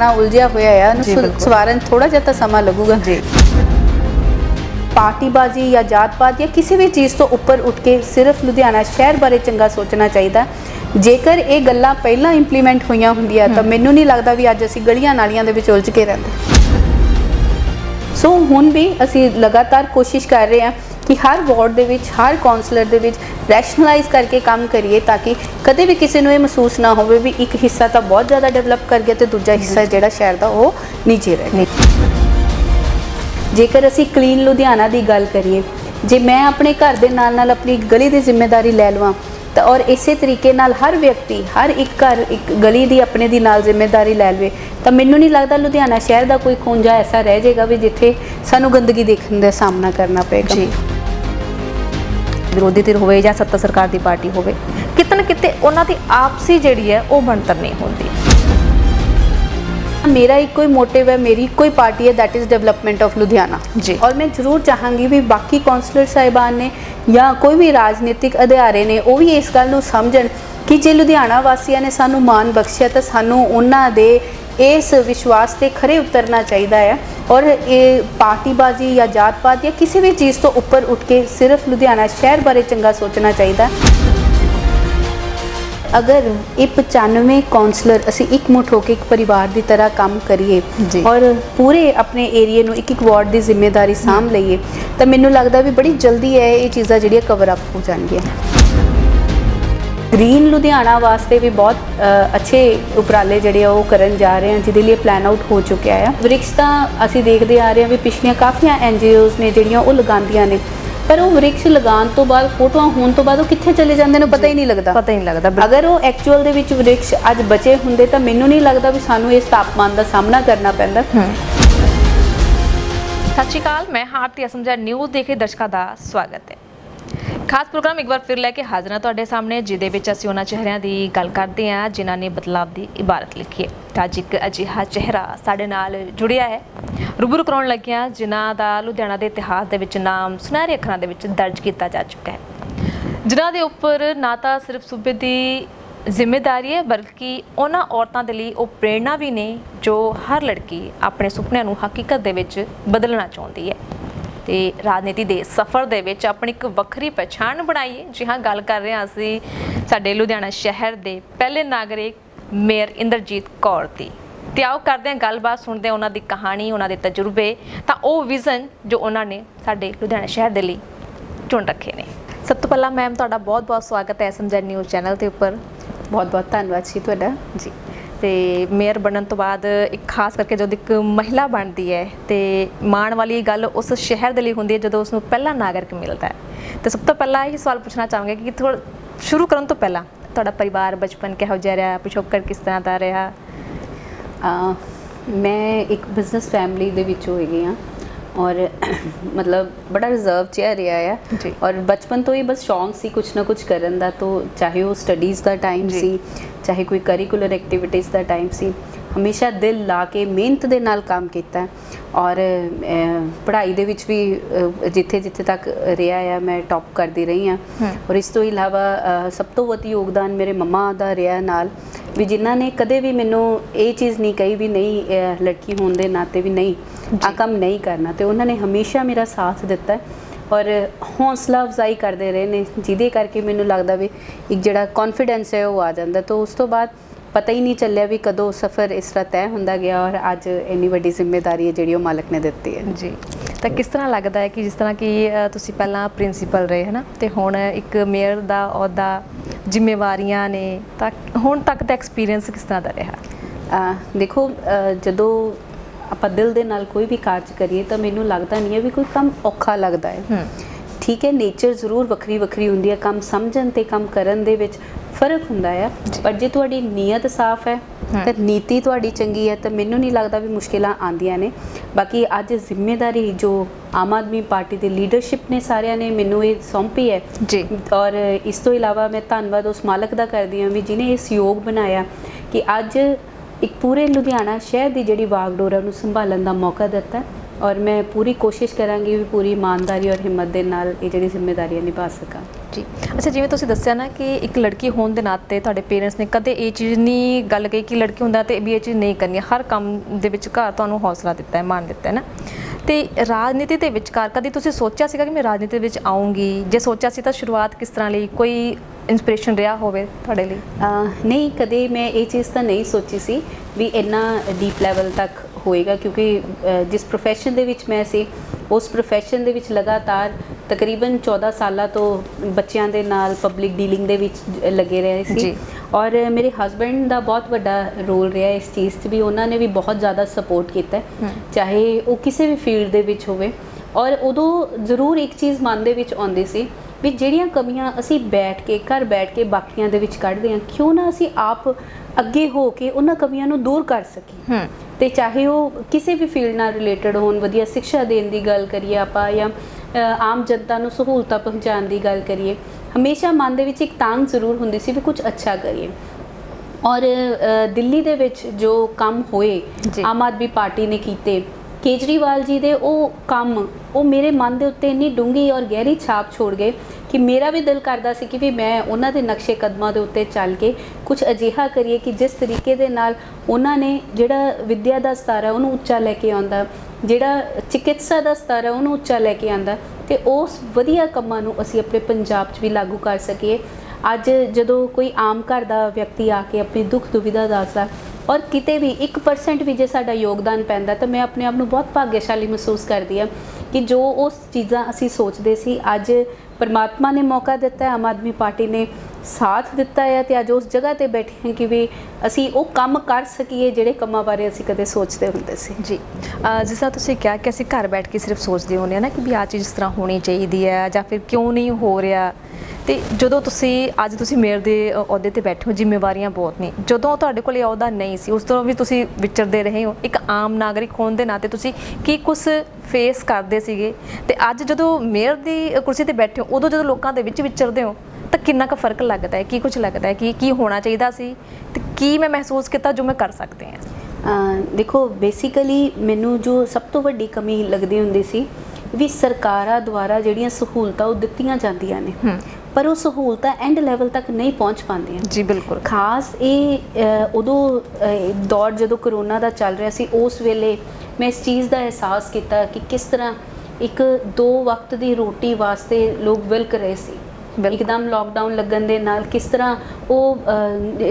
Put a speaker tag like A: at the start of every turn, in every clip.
A: ਨਾ ਉਲਝਿਆ ਹੋਇਆ ਹੈ ਉਹਨੂੰ। ਸਵਾਰਨ ਥੋੜਾ ਜਿਹਾ ਤਾਂ ਸਮਾਂ ਲੱਗੂਗਾ।
B: ਜੀ।
A: ਪਾਰਟੀਬਾਜ਼ੀ ਜਾਂ ਜਾਤ-ਪਾਤ ਜਾਂ ਕਿਸੇ ਵੀ ਚੀਜ਼ ਤੋਂ ਉੱਪਰ ਉੱਠ ਕੇ ਸਿਰਫ ਲੁਧਿਆਣਾ ਸ਼ਹਿਰ ਬਾਰੇ ਚੰਗਾ ਸੋਚਣਾ ਚਾਹੀਦਾ। ਜੇਕਰ ਇਹ ਗੱਲਾਂ ਪਹਿਲਾਂ ਇੰਪਲੀਮੈਂਟ ਹੋਈਆਂ ਹੁੰਦੀਆਂ ਤਾਂ ਮੈਨੂੰ ਨਹੀਂ ਲੱਗਦਾ ਵੀ ਅੱਜ ਅਸੀਂ ਗਲੀਆਂ ਨਾਲੀਆਂ ਦੇ ਵਿੱਚ ਉਲਝ ਕੇ ਰਹਿੰਦੇ। ਸੋ ਹੁਣ ਵੀ ਅਸੀਂ ਲਗਾਤਾਰ ਕੋਸ਼ਿਸ਼ ਕਰ ਰਹੇ ਹਾਂ ਕਿ ਹਰ ਵਾਰਡ ਦੇ ਵਿੱਚ ਹਰ ਕਾਉਂਸਲਰ ਦੇ ਵਿੱਚ ਰੈਸ਼ਨਲਾਈਜ਼ ਕਰਕੇ ਕੰਮ ਕਰੀਏ ਤਾਂ ਕਿ ਕਦੇ ਵੀ ਕਿਸੇ ਨੂੰ ਇਹ ਮਹਿਸੂਸ ਨਾ ਹੋਵੇ ਵੀ ਇੱਕ ਹਿੱਸਾ ਤਾਂ ਬਹੁਤ ਜ਼ਿਆਦਾ ਡਿਵੈਲਪ ਕਰ ਗਿਆ ਤੇ ਦੂਜਾ ਹਿੱਸਾ ਜਿਹੜਾ ਸ਼ਹਿਰ ਦਾ ਉਹ ਨੀਚੇ ਰਹਿ ਗਿਆ। ਜੇਕਰ ਅਸੀਂ ਕਲੀਨ ਲੁਧਿਆਣਾ ਦੀ ਗੱਲ ਕਰੀਏ ਜੇ ਮੈਂ ਆਪਣੇ ਘਰ ਦੇ ਨਾਲ ਨਾਲ ਆਪਣੀ ਗਲੀ ਦੀ ਜ਼ਿੰਮੇਵਾਰੀ ਲੈ ਲਵਾਂ ਤਾਂ ਔਰ ਇਸੇ ਤਰੀਕੇ ਨਾਲ ਹਰ ਵਿਅਕਤੀ ਹਰ ਇੱਕ ਘਰ ਇੱਕ ਗਲੀ ਦੀ ਆਪਣੇ ਦੀ ਨਾਲ ਜ਼ਿੰਮੇਵਾਰੀ ਲੈ ਲਵੇ ਤਾਂ ਮੈਨੂੰ ਨਹੀਂ ਲੱਗਦਾ ਲੁਧਿਆਣਾ ਸ਼ਹਿਰ ਦਾ ਕੋਈ ਖੂੰਜਾ ਐਸਾ ਰਹਿ ਜਾਏਗਾ ਵੀ ਜਿੱਥੇ ਸਾਨੂੰ ਗੰਦਗੀ ਦੇਖਣ ਦਾ ਸਾਹਮਣਾ ਕਰਨਾ ਪਏਗਾ।
B: ਜੀ। ਵਿਰੋਧੀ ਧਿਰ ਹੋਵੇ ਜਾਂ ਸੱਤਾ ਸਰਕਾਰ ਦੀ ਪਾਰਟੀ ਹੋਵੇ, ਕਿਤੇ ਨਾ ਕਿਤੇ ਉਹਨਾਂ ਦੀ ਆਪਸੀ ਜਿਹੜੀ ਹੈ ਉਹ ਬਣਤਰ ਨਹੀਂ ਹੁੰਦੀ।
A: ਮੇਰਾ ਇੱਕੋ ਹੀ ਮੋਟਿਵ ਹੈ ਮੇਰੀ ਇੱਕੋ ਹੀ ਪਾਰਟੀ ਹੈ that is development of Ludhiana
B: ji.
A: ਔਰ ਮੈਂ ਜ਼ਰੂਰ ਚਾਹਾਂਗੀ ਵੀ ਬਾਕੀ ਕਾਉਂਸਲਰ ਸਾਹਿਬਾਨ ਨੇ ਜਾਂ ਕੋਈ ਵੀ ਰਾਜਨੀਤਿਕ ਅਧਿਆਰੇ ਨੇ ਉਹ ਵੀ ਇਸ ਗੱਲ ਨੂੰ ਸਮਝਣ ਕਿ ਜੇ ਲੁਧਿਆਣਾ ਵਾਸੀਆਂ ਨੇ ਸਾਨੂੰ ਮਾਣ ਬਖਸ਼ਿਆ ਤਾਂ ਸਾਨੂੰ ਉਹਨਾਂ ਦੇ ਇਸ ਵਿਸ਼ਵਾਸ ਤੇ ਖਰੇ ਉਤਰਨਾ ਚਾਹੀਦਾ ਹੈ ਔਰ ਇਹ ਪਾਰਟੀਬਾਜ਼ੀ ਜਾਂ ਜਾਤ-ਪਾਤ ਜਾਂ ਕਿਸੇ ਵੀ ਚੀਜ਼ ਤੋਂ ਉੱਪਰ ਉੱਠ ਕੇ ਸਿਰਫ ਲੁਧਿਆਣਾ ਸ਼ਹਿਰ ਬਾਰੇ ਚੰਗਾ ਸੋਚਣਾ ਚਾਹੀਦਾ ਹੈ ਅਗਰ ਇਹ 95 ਕਾਉਂਸਲਰ ਅਸੀਂ ਇਕਮੁੱਠ ਹੋ ਕੇ ਇੱਕ ਪਰਿਵਾਰ ਦੀ ਤਰ੍ਹਾਂ ਕੰਮ ਕਰੀਏ। ਔਰ ਪੂਰੇ ਆਪਣੇ ਏਰੀਆ ਨੂੰ ਇੱਕ ਇੱਕ ਵਾਰਡ ਦੀ ਜ਼ਿੰਮੇਵਾਰੀ ਸਾਂਭ ਲਈਏ ਤਾਂ ਮੈਨੂੰ ਲੱਗਦਾ ਵੀ ਬੜੀ ਜਲਦੀ ਹੈ ਇਹ ਚੀਜ਼ਾਂ ਜਿਹੜੀਆਂ ਕਵਰ ਅਪ ਹੋ ਜਾਣਗੀਆਂ। ਗ੍ਰੀਨ ਲੁਧਿਆਣਾ ਵਾਸਤੇ ਵੀ ਬਹੁਤ ਅੱਛੇ ਉਪਰਾਲੇ ਜਿਹੜੇ ਆ ਉਹ ਕਰਨ ਜਾ ਰਹੇ ਹਾਂ ਜਿਹਦੇ ਲਈ ਪਲਾਨ ਆਊਟ ਹੋ ਚੁੱਕਿਆ ਆ। ਵ੍ਰਿਕਸ਼ ਤਾਂ ਅਸੀਂ ਦੇਖਦੇ ਆ ਰਹੇ ਹਾਂ ਵੀ ਪਿਛਲੀਆਂ ਕਾਫੀਆਂ ਐਨਜੀਓਜ਼ ਨੇ ਜਿਹੜੀਆਂ ਉਹ ਲਗਾਉਂਦੀਆਂ ਨੇ। ਪਰ ਉਹ ਵ੍ਰਿਕਸ਼ ਲਗਾਉਣ ਤੋਂ ਬਾਅਦ ਫੋਟੋਆਂ ਹੋਣ ਤੋਂ ਬਾਅਦ ਉਹ ਕਿੱਥੇ ਚਲੇ ਜਾਂਦੇ ਨੇ ਪਤਾ ਹੀ ਨਹੀਂ ਲੱਗਦਾ।
B: ਪਤਾ ਹੀ ਨਹੀਂ ਲੱਗਦਾ ਬਿਲਕੁਲ।
A: ਅਗਰ ਉਹ ਐਕਚੁਅਲ ਦੇ ਵਿੱਚ ਵ੍ਰਿਕਸ਼ ਅੱਜ ਬਚੇ ਹੁੰਦੇ ਤਾਂ ਮੈਨੂੰ ਨਹੀਂ ਲੱਗਦਾ ਵੀ ਸਾਨੂੰ ਇਸ ਤਾਪਮਾਨ ਦਾ ਸਾਹਮਣਾ ਕਰਨਾ ਪੈਂਦਾ।
B: ਸਤਿ ਸ਼੍ਰੀ ਅਕਾਲ ਮੈਂ ਹਾਰਤੀ ਅਸਮਝਾ ਨਿਊਜ਼ ਦੇਖੇ ਦਰਸ਼ਕਾਂ ਦਾ ਸਵਾਗਤ ਹੈ। ਖਾਸ ਪ੍ਰੋਗਰਾਮ ਇੱਕ ਵਾਰ ਫਿਰ ਲੈ ਕੇ ਹਾਜ਼ਰ ਹਾਂ ਤੁਹਾਡੇ ਸਾਹਮਣੇ, ਜਿਹਦੇ ਵਿੱਚ ਅਸੀਂ ਉਹਨਾਂ ਚਿਹਰਿਆਂ ਦੀ ਗੱਲ ਕਰਦੇ ਹਾਂ, ਜਿਨ੍ਹਾਂ ਨੇ ਬਦਲਾਵ ਦੀ ਇਬਾਰਤ ਲਿਖੀ ਹੈ। ਅੱਜ ਇੱਕ ਅਜਿਹਾ ਚਿਹਰਾ ਸਾਡੇ ਨਾਲ ਜੁੜਿਆ ਹੈ। ਰੂਬਰੂ ਕਰਾਉਣ ਲੱਗਿਆ ਜਿਨ੍ਹਾਂ ਦਾ ਲੁਧਿਆਣਾ ਦੇ ਇਤਿਹਾਸ ਦੇ ਵਿੱਚ ਨਾਮ ਸੁਨਹਿਰੇ ਅੱਖਰਾਂ ਦੇ ਵਿੱਚ ਦਰਜ ਕੀਤਾ ਜਾ ਚੁੱਕਾ ਹੈ। ਜਿਨ੍ਹਾਂ ਦੇ ਉੱਪਰ ਨਾ ਤਾਂ ਸਿਰਫ ਸੂਬੇ ਦੀ ਜ਼ਿੰਮੇਵਾਰੀ ਹੈ, ਬਲਕਿ ਉਹਨਾਂ ਔਰਤਾਂ ਦੇ ਲਈ ਉਹ ਪ੍ਰੇਰਣਾ ਵੀ ਨੇ, ਜੋ ਹਰ ਲੜਕੀ ਆਪਣੇ ਸੁਪਨਿਆਂ ਨੂੰ ਹਕੀਕਤ ਦੇ ਵਿੱਚ ਬਦਲਣਾ ਚਾਹੁੰਦੀ ਹੈ। ਤੇ ਰਾਜਨੀਤੀ ਦੇ ਸਫ਼ਰ ਦੇ ਵਿੱਚ ਆਪਣੀ ਇੱਕ ਵੱਖਰੀ ਪਛਾਣ ਬਣਾਈਏ। ਜੀ ਹਾਂ ਗੱਲ ਕਰ ਰਹੇ ਹਾਂ ਅਸੀਂ ਸਾਡੇ ਲੁਧਿਆਣਾ ਸ਼ਹਿਰ ਦੇ ਪਹਿਲੇ ਨਾਗਰਿਕ ਮੇਅਰ ਇੰਦਰਜੀਤ ਕੌਰ ਦੀ। ਤੇ ਆਓ ਕਰਦੇ ਹਾਂ ਗੱਲਬਾਤ ਸੁਣਦੇ ਹਾਂ ਉਹਨਾਂ ਦੀ ਕਹਾਣੀ ਉਹਨਾਂ ਦੇ ਤਜਰਬੇ। ਤਾਂ ਉਹ ਵਿਜ਼ਨ ਜੋ ਉਹਨਾਂ ਨੇ ਸਾਡੇ ਲੁਧਿਆਣਾ ਸ਼ਹਿਰ ਦੇ ਲਈ ਚੁਣ ਰੱਖੇ ਨੇ। ਸਭ ਤੋਂ ਪਹਿਲਾਂ ਮੈਮ ਤੁਹਾਡਾ ਬਹੁਤ-ਬਹੁਤ ਸਵਾਗਤ ਹੈ ਐਸਐਮਜ਼ੈਡ ਨਿਊਜ਼ ਚੈਨਲ ਦੇ ਉੱਪਰ।
A: ਬਹੁਤ ਬਹੁਤ ਧੰਨਵਾਦ ਸੀ ਤੁਹਾਡਾ।
B: ਜੀ। ਤੇ ਮੇਅਰ ਬਣਨ ਤੋਂ ਬਾਅਦ ਇੱਕ ਖਾਸ ਕਰਕੇ ਜਦੋਂ ਇੱਕ ਮਹਿਲਾ ਬਣਦੀ ਹੈ ਤੇ ਮਾਣ ਵਾਲੀ ਗੱਲ ਉਸ ਸ਼ਹਿਰ ਦੇ ਲਈ ਹੁੰਦੀ ਹੈ ਜਦੋਂ ਉਸ ਨੂੰ ਪਹਿਲਾ ਨਾਗਰਿਕ ਮਿਲਦਾ ਹੈ ਤੇ ਸਭ ਤੋਂ ਪਹਿਲਾਂ ਇਹ ਸਵਾਲ ਪੁੱਛਣਾ ਚਾਹਾਂਗੇ ਕਿ ਥੋੜਾ ਸ਼ੁਰੂ ਕਰਨ ਤੋਂ ਪਹਿਲਾਂ ਤੁਹਾਡਾ ਪਰਿਵਾਰ ਬਚਪਨ ਕਿਹੋ ਜਿਹਾ ਰਿਹਾ ਪਿਛੋਕੜ ਕਿਸ ਤਰ੍ਹਾਂ ਦਾ ਰਿਹਾ
A: ਮੈਂ ਇੱਕ ਬਿਜ਼ਨਸ ਫੈਮਿਲੀ ਦੇ ਵਿੱਚੋਂ ਹੈਗੀ ਆ ਔਰ ਮਤਲਬ ਬੜਾ ਰਿਜ਼ਰਵ ਜਿਹਾ ਰਿਹਾ ਆ। ਔਰ ਬਚਪਨ ਤੋਂ ਹੀ ਬਸ ਸ਼ੌਂਕ ਸੀ ਕੁਛ ਨਾ ਕੁਛ ਕਰਨ ਦਾ ਤੋਂ ਚਾਹੇ ਉਹ ਸਟੱਡੀਜ਼ ਦਾ ਟਾਈਮ। ਸੀ ਚਾਹੇ ਕੋਈ ਕਰਿਕੂਲਰ ਐਕਟੀਵਿਟੀਜ਼ ਦਾ ਟਾਈਮ ਸੀ ਹਮੇਸ਼ਾ ਦਿਲ ਲਾ ਕੇ ਮਿਹਨਤ ਦੇ ਨਾਲ ਕੰਮ ਕੀਤਾ ਔਰ ਪੜ੍ਹਾਈ ਦੇ ਵਿੱਚ ਵੀ ਜਿੱਥੇ ਜਿੱਥੇ ਤੱਕ ਰਿਹਾ ਆ ਮੈਂ ਟੌਪ ਕਰਦੀ ਰਹੀ ਆ। ਔਰ ਇਸ ਤੋਂ ਇਲਾਵਾ ਸਭ ਤੋਂ ਵੱਧ ਯੋਗਦਾਨ ਮੇਰੇ ਮੰਮਾ ਦਾ ਰਿਹਾ ਨਾਲ ਵੀ ਜਿਨ੍ਹਾਂ ਨੇ ਕਦੇ ਵੀ ਮੈਨੂੰ ਇਹ ਚੀਜ਼ ਨਹੀਂ ਕਹੀ ਵੀ ਨਹੀਂ ਲੜਕੀ ਹੋਣ ਦੇ ਨਾਤੇ ਵੀ ਨਹੀਂ ਆ। ਕੰਮ ਨਹੀਂ ਕਰਨਾ ਤੇ ਉਹਨਾਂ ਨੇ ਹਮੇਸ਼ਾ ਮੇਰਾ ਸਾਥ ਦਿੱਤਾ ਹੈ ਔਰ ਹੌਸਲਾ ਅਫਜ਼ਾਈ ਕਰਦੇ ਰਹੇ ਨੇ ਜਿਹਦੇ ਕਰਕੇ ਮੈਨੂੰ ਲੱਗਦਾ ਵੀ ਇੱਕ ਜਿਹੜਾ ਕੌਨਫੀਡੈਂਸ ਹੈ ਉਹ ਆ ਜਾਂਦਾ। ਤਾਂ ਉਸ ਤੋਂ ਬਾਅਦ ਪਤਾ ਹੀ ਨਹੀਂ ਚੱਲਿਆ ਵੀ ਕਦੋਂ ਸਫ਼ਰ ਇਸ ਤਰ੍ਹਾਂ ਤੈਅ ਹੁੰਦਾ ਗਿਆ ਔਰ ਅੱਜ ਇੰਨੀ ਵੱਡੀ ਜ਼ਿੰਮੇਵਾਰੀ ਹੈ ਜਿਹੜੀ ਉਹ ਮਾਲਕ ਨੇ ਦਿੱਤੀ ਹੈ।
B: ਜੀ। ਤਾਂ ਕਿਸ ਤਰ੍ਹਾਂ ਲੱਗਦਾ ਹੈ ਕਿ ਜਿਸ ਤਰ੍ਹਾਂ ਕਿ ਤੁਸੀਂ ਪਹਿਲਾਂ ਪ੍ਰਿੰਸੀਪਲ ਰਹੇ ਹੈ ਨਾ ਤੇ ਹੁਣ ਇੱਕ ਮੇਅਰ ਦਾ ਅਹੁਦਾ ਜ਼ਿੰਮੇਵਾਰੀਆਂ ਨੇ ਤਾਂ ਹੁਣ ਤੱਕ ਦਾ ਐਕਸਪੀਰੀਅੰਸ ਕਿਸ ਤਰ੍ਹਾਂ ਦਾ ਰਿਹਾ?
A: ਦੇਖੋ ਜਦੋਂ ਆਪਾਂ ਦਿਲ ਦੇ ਨਾਲ ਕੋਈ ਵੀ ਕਾਰਜ ਕਰੀਏ ਤਾਂ ਮੈਨੂੰ ਲੱਗਦਾ ਨਹੀਂ ਹੈ ਵੀ ਕੋਈ ਕੰਮ ਔਖਾ ਲੱਗਦਾ ਹੈ। ਠੀਕ ਹੈ ਨੇਚਰ ਜ਼ਰੂਰ ਵੱਖਰੀ ਵੱਖਰੀ ਹੁੰਦੀ ਹੈ। ਕੰਮ ਸਮਝਣ ਤੇ ਕੰਮ ਕਰਨ ਦੇ ਵਿੱਚ ਫ਼ਰਕ ਹੁੰਦਾ ਹੈ। ਪਰ ਜੇ ਤੁਹਾਡੀ ਨੀਅਤ ਸਾਫ਼ ਹੈ। ਤੇ ਨੀਤੀ ਤੁਹਾਡੀ ਚੰਗੀ ਹੈ ਤਾਂ ਮੈਨੂੰ ਨਹੀਂ ਲੱਗਦਾ ਵੀ ਮੁਸ਼ਕਿਲਾਂ ਆਉਂਦੀਆਂ ਨੇ। ਬਾਕੀ ਅੱਜ ਜ਼ਿੰਮੇਵਾਰੀ ਜੋ ਆਮ ਆਦਮੀ ਪਾਰਟੀ ਦੇ ਲੀਡਰਸ਼ਿਪ ਨੇ ਸਾਰਿਆਂ ਨੇ ਮੈਨੂੰ ਇਹ ਸੌਂਪੀ ਹੈ।
B: ਜੀ।
A: ਔਰ ਇਸ ਤੋਂ ਇਲਾਵਾ ਮੈਂ ਧੰਨਵਾਦ ਉਸ ਮਾਲਕ ਦਾ ਕਰਦੀ ਹਾਂ ਵੀ ਜਿਨੇ ਇਸ ਯੋਗ ਬਣਾਇਆ ਕਿ ਅੱਜ ਇੱਕ ਪੂਰੇ ਲੁਧਿਆਣਾ ਸ਼ਹਿਰ ਦੀ ਜਿਹੜੀ ਵਾਗਡੋਰ ਹੈ, ਉਹਨੂੰ ਸੰਭਾਲਣ ਦਾ ਮੌਕਾ ਦਿੱਤਾ ਔਰ ਮੈਂ ਪੂਰੀ ਕੋਸ਼ਿਸ਼ ਕਰਾਂਗੀ ਵੀ ਪੂਰੀ ਇਮਾਨਦਾਰੀ ਔਰ ਹਿੰਮਤ ਦੇ ਨਾਲ ਇਹ ਜਿਹੜੀ ਜ਼ਿੰਮੇਵਾਰੀਆਂ ਨਿਭਾ ਸਕਾਂ।
B: ਜੀ। ਅੱਛਾ, ਜਿਵੇਂ ਤੁਸੀਂ ਦੱਸਿਆ ਨਾ ਕਿ ਇੱਕ ਲੜਕੀ ਹੋਣ ਦੇ ਨਾਤੇ ਤੁਹਾਡੇ ਪੇਰੈਂਟਸ ਨੇ ਕਦੇ ਇਹ ਚੀਜ਼ ਨਹੀਂ ਗੱਲ ਕਹੀ ਕਿ ਲੜਕੀ ਹੁੰਦਾ ਤੇ ਵੀ ਇਹ ਚੀਜ਼ ਨਹੀਂ ਕਰਨੀ। ਹਰ ਕੰਮ ਦੇ ਵਿੱਚ ਘਰ ਤੁਹਾਨੂੰ ਹੌਸਲਾ ਦਿੱਤਾ ਹੈ ਮਾਨ ਦਿੱਤਾ ਹੈ ਨਾ। ਤੇ ਰਾਜਨੀਤੀ ਦੇ ਵਿਚਕਾਰ ਕਦੀ ਤੁਸੀਂ ਸੋਚਿਆ ਸੀਗਾ ਕਿ ਮੈਂ ਰਾਜਨੀਤੀ ਵਿੱਚ ਆਉਂਗੀ ਜੇ ਸੋਚਿਆ ਸੀ ਤਾਂ ਸ਼ੁਰੂਆਤ ਕਿਸ ਤਰ੍ਹਾਂ ਲਈ? ਕੋਈ ਇਨਸਪੀਰੇਸ਼ਨ ਰਿਹਾ ਹੋਵੇ ਤੁਹਾਡੇ ਲਈ
A: ਨਹੀਂ ਕਦੇ ਮੈਂ ਇਹ ਚੀਜ਼ ਤਾਂ ਨਹੀਂ ਸੋਚੀ ਸੀ ਵੀ ਇੰਨਾ ਡੀਪ ਲੈਵਲ ਤੱਕ ਹੋਏਗਾ ਕਿਉਂਕਿ ਜਿਸ ਪ੍ਰੋਫੈਸ਼ਨ ਦੇ ਵਿੱਚ ਮੈਂ ਸੀ ਉਸ ਪ੍ਰੋਫੈਸ਼ਨ ਦੇ ਵਿੱਚ ਲਗਾਤਾਰ ਤਕਰੀਬਨ 14 ਸਾਲਾਂ ਤੋਂ ਬੱਚਿਆਂ ਦੇ ਨਾਲ ਪਬਲਿਕ ਡੀਲਿੰਗ ਦੇ ਵਿੱਚ ਲੱਗੇ ਰਹੇ ਸੀ। ਔਰ ਮੇਰੇ ਹਸਬੰਡ ਦਾ ਬਹੁਤ ਵੱਡਾ ਰੋਲ ਰਿਹਾ ਇਸ ਚੀਜ਼ 'ਚ ਵੀ ਉਹਨਾਂ ਨੇ ਵੀ ਬਹੁਤ ਜ਼ਿਆਦਾ ਸਪੋਰਟ ਕੀਤਾ। ਚਾਹੇ ਉਹ ਕਿਸੇ ਵੀ ਫੀਲਡ ਦੇ ਵਿੱਚ ਹੋਵੇ ਔਰ ਉਦੋਂ ਜ਼ਰੂਰ ਇੱਕ ਚੀਜ਼ ਮਨ ਦੇ ਵਿੱਚ ਆਉਂਦੀ ਸੀ ਵੀ ਜਿਹੜੀਆਂ ਕਮੀਆਂ ਅਸੀਂ ਬੈਠ ਕੇ ਘਰ ਬੈਠ ਕੇ ਬਾਕੀਆਂ ਦੇ ਵਿੱਚ ਕੱਢਦੇ ਹਾਂ ਕਿਉਂ ਨਾ ਅਸੀਂ ਆਪ ਅੱਗੇ ਹੋ ਕੇ ਉਹਨਾਂ ਕਮੀਆਂ ਨੂੰ ਦੂਰ ਕਰ ਸਕੀਏ। ਤੇ ਚਾਹੇ ਉਹ ਕਿਸੇ ਵੀ ਫੀਲਡ ਨਾਲ ਰਿਲੇਟਡ ਹੋਣ ਵਧੀਆ ਸਿੱਖਿਆ ਦੇਣ ਦੀ ਗੱਲ ਕਰੀਏ ਆਪਾਂ ਜਾਂ ਆਮ ਜਨਤਾ ਨੂੰ ਸਹੂਲਤਾਂ ਪਹੁੰਚਾਉਣ ਦੀ ਗੱਲ ਕਰੀਏ ਹਮੇਸ਼ਾ ਮਨ ਦੇ ਵਿੱਚ ਇੱਕ ਤਾਂਗ ਜ਼ਰੂਰ ਹੁੰਦੀ ਸੀ ਵੀ ਕੁਝ ਅੱਛਾ ਕਰੀਏ। ਔਰ ਦਿੱਲੀ ਦੇ ਵਿੱਚ ਜੋ ਕੰਮ ਹੋਏ। ਆਮ ਆਦਮੀ ਪਾਰਟੀ ਨੇ ਕੀਤੇ ਕੇਜਰੀਵਾਲ ਜੀ ਦੇ ਉਹ ਕੰਮ, ਉਹ ਮੇਰੇ ਮਨ ਦੇ ਉੱਤੇ ਇੰਨੀ ਡੂੰਘੀ ਔਰ ਗਹਿਰੀ ਛਾਪ ਛੋੜ ਗਏ ਕਿ ਮੇਰਾ ਵੀ ਦਿਲ ਕਰਦਾ ਸੀ ਕਿ ਵੀ ਮੈਂ ਉਹਨਾਂ ਦੇ ਨਕਸ਼ੇ ਕਦਮਾਂ ਦੇ ਉੱਤੇ ਚੱਲ ਕੇ ਕੁਝ ਅਜਿਹਾ ਕਰੀਏ ਕਿ ਜਿਸ ਤਰੀਕੇ ਦੇ ਨਾਲ ਉਹਨਾਂ ਨੇ ਜਿਹੜਾ ਵਿੱਦਿਆ ਦਾ ਸਤਰ ਹੈ ਉਹਨੂੰ ਉੱਚਾ ਲੈ ਕੇ ਆਉਂਦਾ, ਜਿਹੜਾ ਚਿਕਿਤਸਾ ਦਾ ਸਤਰ ਹੈ ਉਹਨੂੰ ਉੱਚਾ ਲੈ ਕੇ ਆਉਂਦਾ ਤੇ ਉਸ ਵਧੀਆ ਕੰਮਾਂ ਨੂੰ ਅਸੀਂ ਆਪਣੇ ਪੰਜਾਬ 'ਚ ਵੀ ਲਾਗੂ ਕਰ ਸਕੀਏ। ਅੱਜ ਜਦੋਂ ਕੋਈ ਆਮ ਘਰ ਦਾ ਵਿਅਕਤੀ ਆ ਕੇ ਆਪਣੀ ਦੁੱਖ ਦੁਵਿਧਾ ਦੱਸਦਾ ਔਰ ਕਿਤੇ ਵੀ 1% ਵੀ ਜੇ ਸਾਡਾ ਯੋਗਦਾਨ ਪੈਂਦਾ ਤਾਂ ਮੈਂ ਆਪਣੇ ਆਪ ਨੂੰ ਬਹੁਤ ਭਾਗਿਆਸ਼ਾਲੀ ਮਹਿਸੂਸ ਕਰਦੀ ਹਾਂ ਕਿ ਜੋ ਉਸ ਚੀਜ਼ਾਂ ਅਸੀਂ ਸੋਚਦੇ ਸੀ, ਅੱਜ ਪਰਮਾਤਮਾ ਨੇ ਮੌਕਾ ਦਿੱਤਾ ਹੈ, ਆਮ ਆਦਮੀ ਪਾਰਟੀ ਨੇ ਸਾਥ ਦਿੱਤਾ ਹੈ ਤੇ ਅੱਜ ਉਸ ਜਗ੍ਹਾ ਤੇ ਬੈਠੇ ਹਾਂ ਕਿ ਵੀ ਅਸੀਂ ਉਹ ਕੰਮ ਕਰ ਸਕੀਏ ਜਿਹੜੇ ਕੰਮਾਂ ਬਾਰੇ ਅਸੀਂ ਕਦੇ ਸੋਚਦੇ ਹੁੰਦੇ ਸੀ।
B: ਜੀ। ਜਿਸ ਤਰ੍ਹਾਂ ਤੁਸੀਂ ਕਿਹਾ ਕਿ ਅਸੀਂ ਘਰ ਬੈਠ ਕੇ ਸਿਰਫ ਸੋਚਦੇ ਹੁੰਦੇ ਆ ਨਾ ਕਿ ਵੀ ਆਹ ਚੀਜ਼ ਇਸ ਤਰ੍ਹਾਂ ਹੋਣੀ ਚਾਹੀਦੀ ਹੈ ਜਾਂ ਫਿਰ ਕਿਉਂ ਨਹੀਂ ਹੋ ਰਿਹਾ। ਤੇ ਜਦੋਂ ਤੁਸੀਂ, ਅੱਜ ਤੁਸੀਂ ਮੇਅਰ ਦੇ ਅਹੁਦੇ ਤੇ ਬੈਠੇ ਹੋ, ਜ਼ਿੰਮੇਵਾਰੀਆਂ ਬਹੁਤ ਨੇ। ਜਦੋਂ ਤੁਹਾਡੇ ਕੋਲ ਇਹ ਅਹੁਦਾ ਨਹੀਂ ਸੀ, ਉਸ ਤੋਂ ਵੀ ਤੁਸੀਂ ਵਿਚਰਦੇ ਰਹੇ ਹੋ। ਇੱਕ ਆਮ ਨਾਗਰਿਕ ਹੋਣ ਦੇ ਨਾਤੇ ਤੁਸੀਂ ਕੀ ਕੁਝ ਫੇਸ ਕਰਦੇ ਸੀਗੇ? ਤੇ ਅੱਜ ਜਦੋਂ ਮੇਅਰ ਦੀ ਕੁਰਸੀ ਤੇ ਬੈਠੇ ਹੋ, ਉਦੋਂ ਜਦੋਂ ਲੋਕਾਂ ਦੇ ਵਿੱਚ ਵਿਚਰਦੇ ਹੋ ਤਾਂ ਕਿੰਨਾ ਕੁ ਫ਼ਰਕ ਲੱਗਦਾ ਹੈ ਕੀ ਕੁਝ ਲੱਗਦਾ ਹੈ ਕਿ ਕੀ ਹੋਣਾ ਚਾਹੀਦਾ ਸੀ ਤੇ ਕੀ ਮੈਂ ਮਹਿਸੂਸ ਕੀਤਾ ਜੋ ਮੈਂ ਕਰ ਸਕਦੀ ਹਾਂ?
A: ਦੇਖੋ ਬੇਸਿਕਲੀ ਮੈਨੂੰ ਜੋ ਸਭ ਤੋਂ ਵੱਡੀ ਕਮੀ ਲੱਗਦੀ ਹੁੰਦੀ ਸੀ ਵੀ ਸਰਕਾਰਾਂ ਦੁਆਰਾ ਜਿਹੜੀਆਂ ਸਹੂਲਤਾਂ ਉਹ ਦਿੱਤੀਆਂ ਜਾਂਦੀਆਂ ਨੇ ਪਰ ਉਹ ਸਹੂਲਤਾਂ ਐਂਡ ਲੈਵਲ ਤੱਕ ਨਹੀਂ ਪਹੁੰਚ ਪਾਉਂਦੀਆਂ।
B: ਜੀ ਬਿਲਕੁਲ।
A: ਖਾਸ ਇਹ ਉਦੋਂ ਦੌਰ ਜਦੋਂ ਕਰੋਨਾ ਦਾ ਚੱਲ ਰਿਹਾ ਸੀ ਉਸ ਵੇਲੇ ਮੈਂ ਇਸ ਚੀਜ਼ ਦਾ ਅਹਿਸਾਸ ਕੀਤਾ ਕਿ ਕਿਸ ਤਰ੍ਹਾਂ ਇੱਕ ਦੋ ਵਕਤ ਦੀ ਰੋਟੀ ਵਾਸਤੇ ਲੋਕ ਵਿਲਕ ਰਹੇ ਸੀ। ਇੱਕਦਮ ਲੋਕਡਾਊਨ ਲੱਗਣ ਦੇ ਨਾਲ ਕਿਸ ਤਰ੍ਹਾਂ ਉਹ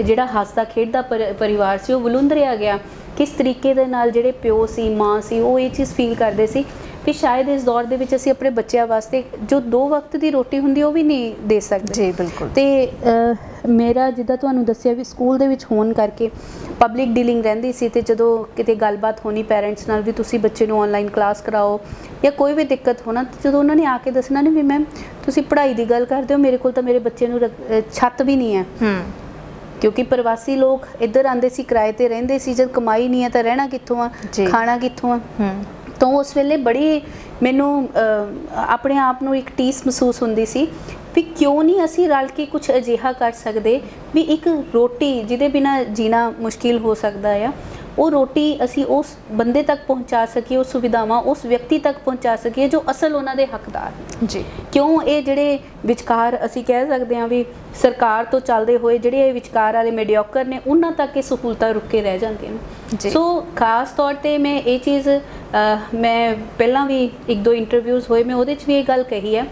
A: ਜਿਹੜਾ ਹੱਸਦਾ ਖੇਡਦਾ ਪਰ- ਪਰਿਵਾਰ ਸੀ, ਉਹ ਵਲੁੰਦਰਿਆ ਗਿਆ। ਕਿਸ ਤਰੀਕੇ ਦੇ ਨਾਲ ਜਿਹੜੇ ਪਿਓ ਸੀ, ਮਾਂ ਸੀ, ਉਹ ਇਹ ਚੀਜ਼ ਫੀਲ ਕਰਦੇ ਸੀ? ਵੀ ਸ਼ਾਇਦ ਇਸ ਦੌਰ ਦੇ ਵਿੱਚ ਅਸੀਂ ਆਪਣੇ ਬੱਚਿਆਂ ਵਾਸਤੇ ਜੋ ਦੋ ਵਕਤ ਦੀ ਰੋਟੀ ਹੁੰਦੀ ਉਹ ਵੀ ਨਹੀਂ ਦੇ ਸਕਦੇ।
B: ਜੀ ਬਿਲਕੁਲ।
A: ਤੇ ਮੇਰਾ ਜਿੱਦਾਂ ਤੁਹਾਨੂੰ ਦੱਸਿਆ ਵੀ ਸਕੂਲ ਦੇ ਵਿੱਚ ਹੋਣ ਕਰਕੇ ਪਬਲਿਕ ਡੀਲਿੰਗ ਰਹਿੰਦੀ ਸੀ ਤੇ ਜਦੋਂ ਕਿਤੇ ਗੱਲਬਾਤ ਹੋਣੀ ਪੈਰੈਂਟਸ ਨਾਲ ਵੀ ਤੁਸੀਂ ਬੱਚੇ ਨੂੰ ਆਨਲਾਈਨ ਕਲਾਸ ਕਰਾਓ ਜਾਂ ਕੋਈ ਵੀ ਦਿੱਕਤ ਹੋਣਾ ਜਦੋਂ ਉਹਨਾਂ ਨੇ ਆ ਕੇ ਦੱਸਣਾ ਨਹੀਂ ਵੀ ਮੈਮ ਤੁਸੀਂ ਪੜ੍ਹਾਈ ਦੀ ਗੱਲ ਕਰਦੇ ਹੋ ਮੇਰੇ ਕੋਲ ਤਾਂ ਮੇਰੇ ਬੱਚੇ ਨੂੰ ਛੱਤ ਵੀ ਨਹੀਂ ਹੈ।
B: ਹੂੰ।
A: ਕਿਉਂਕਿ ਪ੍ਰਵਾਸੀ ਲੋਕ ਇੱਧਰ ਆਂਦੇ ਸੀ ਕਿਰਾਏ ਤੇ ਰਹਿੰਦੇ ਸੀ ਜਦ ਕਮਾਈ ਨਹੀਂ ਹੈ ਤਾਂ ਰਹਿਣਾ ਕਿੱਥੋਂ ਆ। ਖਾਣਾ ਕਿੱਥੋਂ ਆ?
B: ਹੂੰ।
A: ਤਾਂ ਉਸ ਵੇਲੇ ਬੜੀ ਮੈਨੂੰ ਆਪਣੇ ਆਪ ਨੂੰ ਇੱਕ ਟੀਸ ਮਹਿਸੂਸ ਹੁੰਦੀ ਸੀ ਵੀ ਕਿਉਂ ਨਹੀਂ ਅਸੀਂ ਰਲ ਕੇ ਕੁਝ ਅਜਿਹਾ ਕਰ ਸਕਦੇ ਵੀ ਇੱਕ ਰੋਟੀ ਜਿਹਦੇ ਬਿਨਾ ਜੀਣਾ ਮੁਸ਼ਕਿਲ ਹੋ ਸਕਦਾ ਆ। ਉਹ ਰੋਟੀ ਅਸੀਂ ਉਸ ਬੰਦੇ ਤੱਕ ਪਹੁੰਚਾ ਸਕੀਏ ਉਹ ਸੁਵਿਧਾਵਾਂ ਉਸ ਵਿਅਕਤੀ ਤੱਕ ਪਹੁੰਚਾ ਸਕੀਏ ਜੋ ਅਸਲ ਉਹਨਾਂ ਦੇ ਹੱਕਦਾਰ
B: ਜੀ।
A: ਕਿਉਂ ਇਹ ਜਿਹੜੇ ਵਿਚਕਾਰ ਅਸੀਂ ਕਹਿ ਸਕਦੇ ਹਾਂ ਵੀ ਸਰਕਾਰ ਤੋਂ ਚੱਲਦੇ ਹੋਏ ਜਿਹੜੇ ਇਹ ਵਿਚਕਾਰ ਵਾਲੇ ਮੀਡੀਓਕਰ ਨੇ ਉਹਨਾਂ ਤੱਕ ਇਹ ਸਹੂਲਤਾਂ ਰੁਕ ਕੇ ਰਹਿ ਜਾਂਦੀਆਂ ਨੇ।
B: ਜੀ।
A: ਸੋ ਖਾਸ ਤੌਰ ਤੇ ਮੈਂ ਇਹ ਚੀਜ਼ ਮੈਂ ਪਹਿਲਾਂ ਵੀ ਇੱਕ ਦੋ ਇੰਟਰਵਿਊਜ਼ ਹੋਏ ਮੈਂ ਉਹਦੇ 'ਚ ਵੀ ਇਹ ਗੱਲ ਕਹੀ ਹੈ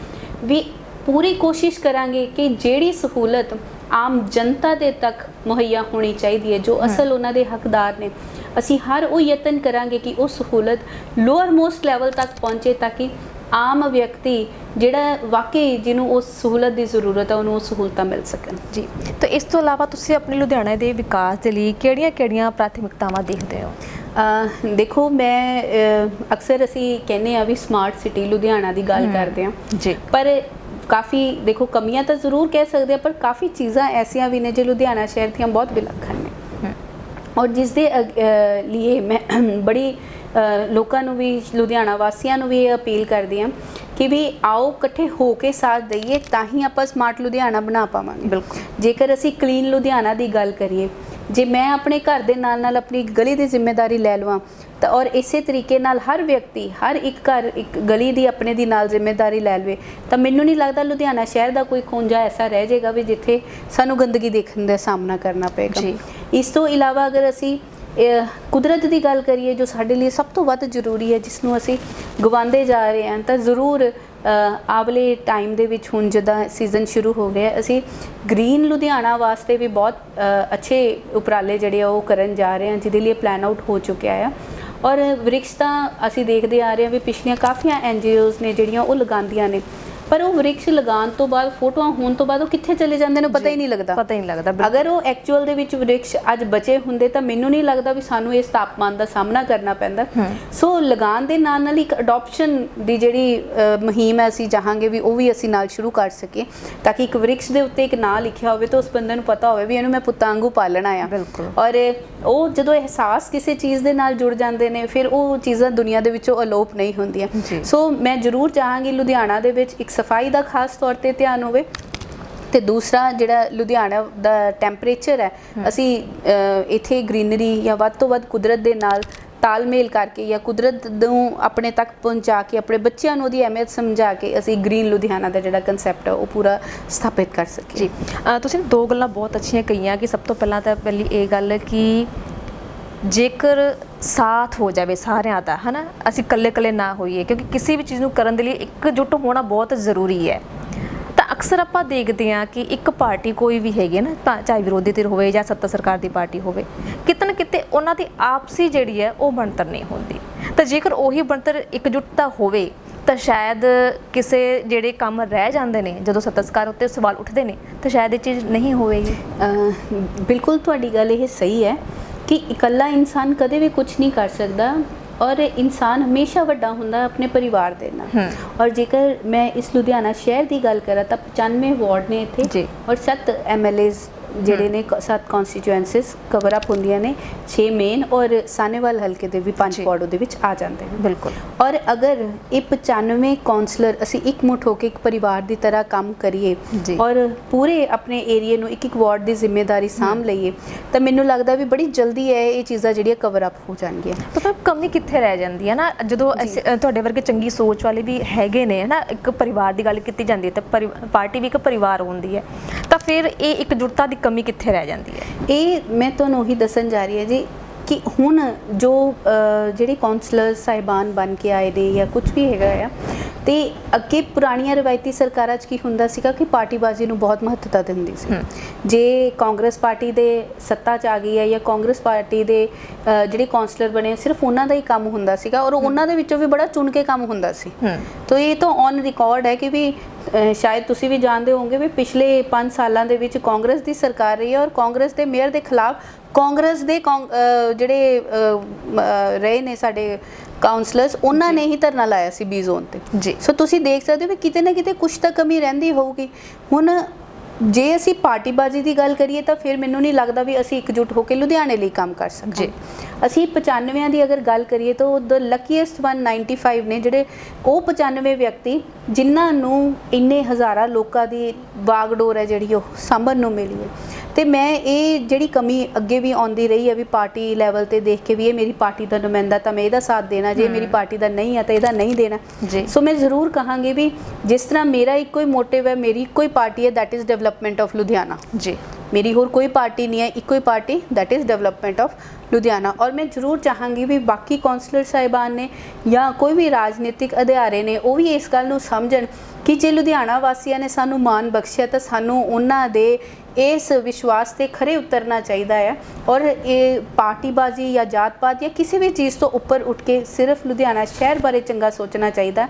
A: ਵੀ ਪੂਰੀ ਕੋਸ਼ਿਸ਼ ਕਰਾਂਗੇ ਕਿ ਜਿਹੜੀ ਸਹੂਲਤ ਆਮ ਜਨਤਾ ਦੇ ਤੱਕ ਮੁਹੱਈਆ ਹੋਣੀ ਚਾਹੀਦੀ ਹੈ ਜੋ ਅਸਲ ਉਹਨਾਂ ਦੇ ਹੱਕਦਾਰ ਨੇ। ਅਸੀਂ ਹਰ ਉਹ ਯਤਨ ਕਰਾਂਗੇ ਕਿ ਉਹ ਸਹੂਲਤ ਲੋਅਰ ਮੋਸਟ ਲੈਵਲ ਤੱਕ ਪਹੁੰਚੇ ਤਾਂ ਕਿ ਆਮ ਵਿਅਕਤੀ ਜਿਹੜਾ ਵਾਕਈ ਜਿਹਨੂੰ ਉਸ ਸਹੂਲਤ ਦੀ ਜ਼ਰੂਰਤ ਹੈ ਉਹਨੂੰ ਉਹ ਸਹੂਲਤਾਂ ਮਿਲ ਸਕਣ।
B: ਜੀ। ਤਾਂ ਇਸ ਤੋਂ ਇਲਾਵਾ ਤੁਸੀਂ ਆਪਣੇ ਲੁਧਿਆਣਾ ਦੇ ਵਿਕਾਸ ਦੇ ਲਈ ਕਿਹੜੀਆਂ-ਕਿਹੜੀਆਂ ਪ੍ਰਾਥਮਿਕਤਾਵਾਂ ਦੇਖਦੇ ਹੋ?
A: ਦੇਖੋ ਮੈਂ ਅਕਸਰ ਅਸੀਂ ਕਹਿੰਦੇ ਆ ਵੀ ਸਮਾਰਟ ਸਿਟੀ ਲੁਧਿਆਣਾ ਦੀ ਗੱਲ। ਕਰਦੇ ਆ।
B: ਜੀ।
A: ਪਰ ਕਾਫੀ ਦੇਖੋ ਕਮੀਆਂ ਤਾਂ ਜ਼ਰੂਰ ਕਹਿ ਸਕਦੇ ਆ ਪਰ ਕਾਫੀ ਚੀਜ਼ਾਂ ਐਸੀਆਂ ਵੀ ਨੇ ਜੋ ਲੁਧਿਆਣਾ ਸ਼ਹਿਰ ਦੀਆਂ ਬਹੁਤ ਵਿਲੱਖਣ ਨੇ। ਔਰ ਜਿਸ ਦੇ ਲਈ ਮੈਂ ਬੜੀ ਲੋਕਾਂ ਨੂੰ ਵੀ ਲੁਧਿਆਣਾ ਵਾਸੀਆਂ ਨੂੰ ਵੀ ਇਹ ਅਪੀਲ ਕਰਦੀ ਹਾਂ ਕਿ ਵੀ ਆਓ ਇਕੱਠੇ ਹੋ ਕੇ ਸਾਥ ਦਈਏ ਤਾਂ ਹੀ ਆਪਾਂ ਸਮਾਰਟ ਲੁਧਿਆਣਾ ਬਣਾ ਪਾਵਾਂਗੇ।
B: ਬਿਲਕੁਲ।
A: ਜੇਕਰ ਅਸੀਂ ਕਲੀਨ ਲੁਧਿਆਣਾ ਦੀ ਗੱਲ ਕਰੀਏ ਜੇ ਮੈਂ ਆਪਣੇ ਘਰ ਦੇ ਨਾਲ ਨਾਲ ਆਪਣੀ ਗਲੀ ਦੀ ਜ਼ਿੰਮੇਵਾਰੀ ਲੈ ਲਵਾਂ ਤਾਂ ਔਰ ਇਸੇ ਤਰੀਕੇ ਨਾਲ ਹਰ ਵਿਅਕਤੀ ਹਰ ਇੱਕ ਘਰ ਇੱਕ ਗਲੀ ਦੀ ਆਪਣੇ ਦੀ ਨਾਲ ਜ਼ਿੰਮੇਵਾਰੀ ਲੈ ਲਵੇ ਤਾਂ ਮੈਨੂੰ ਨਹੀਂ ਲੱਗਦਾ ਲੁਧਿਆਣਾ ਸ਼ਹਿਰ ਦਾ ਕੋਈ ਖੂੰਜਾ ਐਸਾ ਰਹਿ ਜਾਏਗਾ ਵੀ ਜਿੱਥੇ ਸਾਨੂੰ ਗੰਦਗੀ ਦੇਖਣ ਦਾ ਸਾਹਮਣਾ ਕਰਨਾ ਪਏਗਾ। ਇਸ ਤੋਂ ਇਲਾਵਾ ਅਗਰ ਅਸੀਂ ਕੁਦਰਤ ਦੀ ਗੱਲ ਕਰੀਏ ਜੋ ਸਾਡੇ ਲਈ ਸਭ ਤੋਂ ਵੱਧ ਜ਼ਰੂਰੀ ਹੈ ਜਿਸ ਨੂੰ ਅਸੀਂ ਗਵਾਉਂਦੇ ਜਾ ਰਹੇ ਹਾਂ ਤਾਂ ਜ਼ਰੂਰ ਆਵਲੇ ਟਾਈਮ ਦੇ ਵਿੱਚ ਹੁਣ ਜਦੋਂ ਸੀਜ਼ਨ ਸ਼ੁਰੂ ਹੋ ਗਿਆ ਅਸੀਂ ਗ੍ਰੀਨ ਲੁਧਿਆਣਾ ਵਾਸਤੇ ਵੀ ਬਹੁਤ ਅੱਛੇ ਉਪਰਾਲੇ ਜਿਹੜੇ ਆ ਉਹ ਕਰਨ ਜਾ ਰਹੇ ਹਾਂ, ਜਿਹਦੇ ਲਈ ਪਲਾਨ ਆਊਟ ਹੋ ਚੁੱਕਿਆ ਆ। ਔਰ ਵ੍ਰਿਕਸ਼ ਤਾਂ ਅਸੀਂ ਦੇਖਦੇ ਆ ਰਹੇ ਹਾਂ ਵੀ ਪਿਛਲੀਆਂ ਕਾਫੀਆਂ ਐਨਜੀਓਜ਼ ਨੇ ਜਿਹੜੀਆਂ ਉਹ ਲਗਾਉਂਦੀਆਂ ਨੇ। ਪਰ ਉਹ ਵ੍ਰਿਕਸ਼ ਲਗਾਉਣ ਤੋਂ ਬਾਅਦ ਫੋਟੋਆਂ ਹੋਣ ਤੋਂ ਬਾਅਦ ਉਹ ਕਿੱਥੇ ਚਲੇ ਜਾਂਦੇ ਨੇ ਪਤਾ ਹੀ ਨਹੀਂ ਲੱਗਦਾ
B: ਪਤਾ ਹੀ ਨਹੀਂ ਲੱਗਦਾ।
A: ਅਗਰ ਉਹ ਐਕਚੁਅਲ ਦੇ ਵਿੱਚ ਵ੍ਰਿਕਸ਼ ਅੱਜ ਬਚੇ ਹੁੰਦੇ ਤਾਂ ਮੈਨੂੰ ਨਹੀਂ ਲੱਗਦਾ ਵੀ ਸਾਨੂੰ ਇਸ ਤਾਪਮਾਨ ਦਾ ਸਾਹਮਣਾ ਕਰਨਾ ਪੈਂਦਾ ਸੋ ਲਗਾਉਣ ਦੇ ਨਾਲ ਨਾਲ ਇੱਕ ਅਡਾਪਸ਼ਨ ਦੀ ਜਿਹੜੀ ਮੁਹਿੰਮ ਹੈ ਅਸੀਂ ਚਾਹਾਂਗੇ ਵੀ ਉਹ ਵੀ ਅਸੀਂ ਨਾਲ ਸ਼ੁਰੂ ਕਰ ਸਕੀਏ ਤਾਂ ਕਿ ਇੱਕ ਵ੍ਰਿਕਸ਼ ਦੇ ਉੱਤੇ ਇੱਕ ਨਾਂ ਲਿਖਿਆ ਹੋਵੇ ਤਾਂ ਉਸ ਬੰਦੇ ਨੂੰ ਪਤਾ ਹੋਵੇ ਵੀ ਇਹਨੂੰ ਮੈਂ ਪੁੱਤਾਂ ਵਾਂਗੂ ਪਾਲਣਾ ਆ। ਔਰ ਉਹ ਜਦੋਂ ਅਹਿਸਾਸ ਕਿਸੇ ਚੀਜ਼ ਦੇ ਨਾਲ ਜੁੜ ਜਾਂਦੇ ਨੇ ਫਿਰ ਉਹ ਚੀਜ਼ਾਂ ਦੁਨੀਆ ਦੇ ਵਿੱਚੋਂ ਅਲੋਪ ਨਹੀਂ ਹੁੰਦੀਆਂ। ਸੋ ਮੈਂ ਜ਼ਰੂਰ ਚਾਹਾਂਗੀ ਲੁਧਿਆਣਾ ਦੇ ਵਿੱਚ ਇੱਕ ਸਫ਼ਾਈ ਦਾ ਖਾਸ ਤੌਰ ਤੇ ਧਿਆਨ ਹੋਵੇ। ਤੇ ਦੂਸਰਾ ਜਿਹੜਾ ਲੁਧਿਆਣਾ ਦਾ ਟੈਂਪਰੇਚਰ ਹੈ ਅਸੀਂ ਇੱਥੇ ਗ੍ਰੀਨਰੀ ਜਾਂ ਵੱਧ ਤੋਂ ਵੱਧ ਕੁਦਰਤ ਦੇ ਨਾਲ ਤਾਲਮੇਲ ਕਰਕੇ ਜਾਂ ਕੁਦਰਤ ਨੂੰ ਆਪਣੇ ਤੱਕ ਪਹੁੰਚਾ ਕੇ ਆਪਣੇ ਬੱਚਿਆਂ ਨੂੰ ਉਹਦੀ ਅਹਿਮੀਅਤ ਸਮਝਾ ਕੇ ਅਸੀਂ ਗ੍ਰੀਨ ਲੁਧਿਆਣਾ ਦਾ ਜਿਹੜਾ ਕਨਸੈਪਟ ਹੈ ਉਹ ਪੂਰਾ ਸਥਾਪਿਤ ਕਰ ਸਕੀਏ।
B: ਜੀ। ਤੁਸੀਂ ਦੋ ਗੱਲਾਂ ਬਹੁਤ ਅੱਛੀਆਂ ਕਹੀਆਂ ਕਿ ਸਭ ਤੋਂ ਪਹਿਲਾਂ ਤਾਂ ਪਹਿਲੀ ਇਹ ਗੱਲ ਕਿ ਜੇਕਰ ਸਾਥ ਹੋ ਜਾਵੇ ਸਾਰਿਆਂ ਦਾ, ਹਨਾ? ਅਸੀਂ ਇਕੱਲੇ ਇਕੱਲੇ ਨਾ ਹੋਈਏ, ਕਿਉਂਕਿ ਕਿਸੇ ਵੀ ਚੀਜ਼ ਨੂੰ ਕਰਨ ਦੇ ਲਈ ਇਕਜੁੱਟ ਹੋਣਾ ਬਹੁਤ ਜ਼ਰੂਰੀ ਹੈ। ਤਾਂ ਅਕਸਰ ਆਪਾਂ ਦੇਖਦੇ ਹਾਂ ਕਿ ਇੱਕ ਪਾਰਟੀ ਕੋਈ ਵੀ ਹੈਗੀ ਹੈ ਨਾ ਭਾ- ਚਾਹੇ ਵਿਰੋਧੀ ਧਿਰ ਹੋਵੇ ਜਾਂ ਸੱਤਾ ਸਰਕਾਰ ਦੀ ਪਾਰਟੀ ਹੋਵੇ, ਕਿਤੇ ਨਾ ਕਿਤੇ ਉਹਨਾਂ ਦੀ ਆਪਸੀ ਜਿਹੜੀ ਹੈ ਉਹ ਬਣਤਰ ਨਹੀਂ ਹੁੰਦੀ। ਤਾਂ ਜੇਕਰ ਉਹੀ ਬਣਤਰ ਇਕਜੁੱਟਤਾ ਹੋਵੇ, ਤਾਂ ਸ਼ਾਇਦ ਕਿਸੇ ਜਿਹੜੇ ਕੰਮ ਰਹਿ ਜਾਂਦੇ ਨੇ, ਜਦੋਂ ਸੱਤਾ ਸਰਕਾਰ ਉੱਤੇ ਸਵਾਲ ਉੱਠਦੇ ਨੇ, ਤਾਂ ਸ਼ਾਇਦ ਇਹ ਚੀਜ਼ ਨਹੀਂ ਹੋਵੇਗੀ।
A: ਬਿਲਕੁਲ ਤੁਹਾਡੀ ਗੱਲ ਇਹ ਸਹੀ ਹੈ। ਕਿ ਇਕੱਲਾ ਇਨਸਾਨ ਕਦੇ ਵੀ ਕੁਝ ਨਹੀਂ ਕਰ ਸਕਦਾ ਔਰ ਇਨਸਾਨ ਹਮੇਸ਼ਾ ਵੱਡਾ ਹੁੰਦਾ ਆਪਣੇ ਪਰਿਵਾਰ ਦੇ ਨਾਲ। ਔਰ ਜੇਕਰ ਮੈਂ ਇਸ ਲੁਧਿਆਣਾ ਸ਼ਹਿਰ ਦੀ ਗੱਲ ਕਰਾਂ ਤਾਂ 95 ਵਾਰਡ ਨੇ ਇੱਥੇ। ਔਰ 7 ਐਮਐਲਏਜ਼ ਜਿਹੜੇ ਨੇ 7 ਕਨਸਟੀਚੁਐਂਸੀਜ਼ ਕਵਰ ਅਪ ਹੁੰਦੀਆਂ ਨੇ 6 ਮੇਨ ਔਰ ਸਾਨੇਵਾਲ ਹਲਕੇ ਦੇ ਵੀ 5
B: ਜੀ।
A: ਵਾਰਡ ਉਹਦੇ ਵਿੱਚ ਆ ਜਾਂਦੇ ਨੇ।
B: ਬਿਲਕੁਲ।
A: ਔਰ ਅਗਰ ਇਹ 95 ਕਾਉਂਸਲਰ ਅਸੀਂ ਇੱਕ ਮੁੱਠ ਹੋ ਕੇ ਇੱਕ ਪਰਿਵਾਰ ਦੀ ਤਰ੍ਹਾਂ ਕੰਮ ਕਰੀਏ
B: ਜੀ।
A: ਔਰ ਪੂਰੇ ਆਪਣੇ ਏਰੀਏ ਨੂੰ ਇੱਕ ਇੱਕ ਵਾਰਡ ਦੀ ਜ਼ਿੰਮੇਵਾਰੀ ਸਾਂਭ ਲਈਏ ਤਾਂ ਮੈਨੂੰ ਲੱਗਦਾ ਵੀ ਬੜੀ ਜਲਦੀ ਹੈ ਇਹ ਚੀਜ਼ਾਂ ਜਿਹੜੀਆਂ ਕਵਰ ਅਪ ਹੋ ਜਾਣਗੀਆਂ।
B: ਤਾਂ ਫਿਰ ਕਮੀ ਕਿੱਥੇ ਰਹਿ ਜਾਂਦੀ ਹੈ ਨਾ ਜਦੋਂ ਅਸੀਂ- ਅ, ਤੁਹਾਡੇ ਵਰਗੇ ਚੰਗੀ ਸੋਚ ਵਾਲੇ ਵੀ ਹੈਗੇ ਨੇ ਨਾ ਇੱਕ ਪਰਿਵਾਰ ਦੀ ਗੱਲ ਕੀਤੀ ਜਾਂਦੀ ਹੈ ਤਾਂ ਪਰਿ- ਪਾਰਟੀ ਵੀ ਇੱਕ ਪਰਿਵਾਰ ਹੁੰਦੀ ਹੈ ਤਾਂ ਫਿਰ ਇਹ ਇਕਜੁੱਟਤਾ ਦੀ ਕਮੀ ਕਿੱਥੇ ਰਹਿ ਜਾਂਦੀ ਹੈ?
A: ਇਹ ਮੈਂ ਤੁਹਾਨੂੰ ਉਹੀ ਦੱਸਣ ਜਾ ਰਹੀ ਹਾਂ ਜੀ ਕਿ ਹੁਣ ਜੋ ਜਿਹੜੇ ਕਾਉਂਸਲਰ ਸਾਹਿਬਾਨ ਬਣ ਕੇ ਆਏ ਨੇ ਜਾਂ ਕੁਝ ਵੀ ਹੈਗਾ ਆ ਤੇ ਅੱਗੇ ਪੁਰਾਣੀਆਂ ਰਵਾਇਤੀ ਸਰਕਾਰਾਂ 'ਚ ਕੀ ਹੁੰਦਾ ਸੀਗਾ ਕਿ ਪਾਰਟੀਬਾਜ਼ੀ ਨੂੰ ਬਹੁਤ ਮਹੱਤਤਾ ਦਿੰਦੀ ਸੀ। ਜੇ ਕਾਂਗਰਸ ਪਾਰਟੀ ਦੇ ਸੱਤਾ 'ਚ ਆ ਗਈ ਹੈ ਜਾਂ ਕਾਂਗਰਸ ਪਾਰਟੀ ਦੇ ਜਿਹੜੇ ਕਾਉਂਸਲਰ ਬਣੇ ਸਿਰਫ ਉਹਨਾਂ ਦਾ ਹੀ ਕੰਮ ਹੁੰਦਾ ਸੀਗਾ ਔਰ ਉਹਨਾਂ ਦੇ ਵਿੱਚੋਂ ਵੀ ਬੜਾ ਚੁਣ ਕੇ ਕੰਮ ਹੁੰਦਾ ਸੀ। ਤੋ ਇਹ ਤਾਂ ਔਨ ਰਿਕਾਰਡ ਹੈ ਕਿ ਵੀ ਸ਼ਾਇਦ ਤੁਸੀਂ ਵੀ ਜਾਣਦੇ ਹੋਵੋਗੇ ਵੀ ਪਿਛਲੇ 5 ਸਾਲਾਂ ਦੇ ਵਿੱਚ ਕਾਂਗਰਸ ਦੀ ਸਰਕਾਰ ਰਹੀ ਹੈ ਔਰ ਕਾਂਗਰਸ ਦੇ ਮੇਅਰ ਦੇ ਖਿਲਾਫ ਕਾਂਗਰਸ ਦੇ ਕੌਂ- ਜਿਹੜੇ ਰਹੇ ਨੇ ਸਾਡੇ ਕਾਉਂਸਲਰਸ ਉਹਨਾਂ ਨੇ ਹੀ ਧਰਨਾ ਲਾਇਆ ਸੀ ਬੀ ਜ਼ੋਨ ਤੇ।
B: ਜੀ।
A: ਸੋ ਤੁਸੀਂ ਦੇਖ ਸਕਦੇ ਹੋ ਵੀ ਕਿਤੇ ਨਾ ਕਿਤੇ ਕੁਝ ਤਾਂ ਕਮੀ ਰਹਿੰਦੀ ਹੋਊਗੀ। ਹੁਣ ਜੇ ਅਸੀਂ ਪਾਰਟੀਬਾਜ਼ੀ ਦੀ ਗੱਲ ਕਰੀਏ ਤਾਂ ਫਿਰ ਮੈਨੂੰ ਨਹੀਂ ਲੱਗਦਾ ਵੀ ਅਸੀਂ ਇਕਜੁੱਟ ਹੋ ਕੇ ਲੁਧਿਆਣੇ ਲਈ ਕੰਮ ਕਰ ਸਕਦੇ
B: ਜੀ।
A: ਅਸੀਂ 95 ਦੀ ਅਗਰ ਗੱਲ ਕਰੀਏ ਤਾਂ ਦ ਲੱਕੀਐਸਟ 195 ਨੇ ਜਿਹੜੇ ਉਹ 95 ਵਿਅਕਤੀ ਜਿਨ੍ਹਾਂ ਨੂੰ ਇੰਨੇ ਹਜ਼ਾਰਾਂ ਲੋਕਾਂ ਦੀ ਬਾਗਡੋਰ ਹੈ ਜਿਹੜੀ ਉਹ ਸਾਂਭਣ ਨੂੰ ਮਿਲੀ ਹੈ ਤੇ ਮੈਂ ਇਹ ਜਿਹੜੀ ਕਮੀ ਅੱਗੇ ਵੀ ਆਉਂਦੀ ਰਹੀ ਹੈ ਵੀ ਪਾਰਟੀ ਲੈਵਲ ਤੇ ਦੇਖ ਕੇ ਵੀ ਇਹ ਮੇਰੀ ਪਾਰਟੀ ਦਾ ਨੁਮਾਇੰਦਾ ਤਾਂ ਮੈਂ ਇਹਦਾ ਸਾਥ ਦੇਣਾ ਜੇ ਮੇਰੀ ਪਾਰਟੀ ਦਾ ਨਹੀਂ ਹੈ ਤਾਂ ਇਹਦਾ ਨਹੀਂ ਦੇਣਾ।
B: ਜੀ।
A: ਸੋ ਮੈਂ ਜ਼ਰੂਰ ਕਹਾਂਗੀ ਵੀ ਜਿਸ ਤਰ੍ਹਾਂ ਮੇਰਾ ਇੱਕੋ ਹੀ ਮੋਟਿਵ ਹੈ ਮੇਰੀ ਇੱਕੋ ਹੀ ਪਾਰਟੀ ਹੈ that is development of Ludhiana
B: ji.
A: ਮੇਰੀ ਹੋਰ ਕੋਈ ਪਾਰਟੀ ਨਹੀਂ ਹੈ ਇੱਕੋ ਹੀ party that is development of Ludhiana ਔਰ ਮੈਂ ਜ਼ਰੂਰ ਚਾਹਾਂਗੀ ਵੀ ਬਾਕੀ ਕਾਉਂਸਲਰ ਸਾਹਿਬਾਨ ਨੇ ਜਾਂ ਕੋਈ ਵੀ ਰਾਜਨੀਤਿਕ ਅਧਿਆਰੇ ਨੇ ਉਹ ਵੀ ਇਸ ਗੱਲ ਨੂੰ ਸਮਝਣ ਕਿ ਜੇ ਲੁਧਿਆਣਾ ਵਾਸੀਆਂ ਨੇ ਸਾਨੂੰ ਮਾਣ ਬਖਸ਼ਿਆ ਤਾਂ ਸਾਨੂੰ ਉਹਨਾਂ ਦੇ ਇਸ ਵਿਸ਼ਵਾਸ ਤੇ ਖਰੇ ਉਤਰਨਾ ਚਾਹੀਦਾ ਹੈ ਔਰ ਇਹ ਪਾਰਟੀਬਾਜ਼ੀ ਜਾਂ ਜਾਤ-ਪਾਤ ਜਾਂ ਕਿਸੇ ਵੀ ਚੀਜ਼ ਤੋਂ ਉੱਪਰ ਉੱਠ ਕੇ ਸਿਰਫ ਲੁਧਿਆਣਾ ਸ਼ਹਿਰ ਬਾਰੇ ਚੰਗਾ ਸੋਚਣਾ ਚਾਹੀਦਾ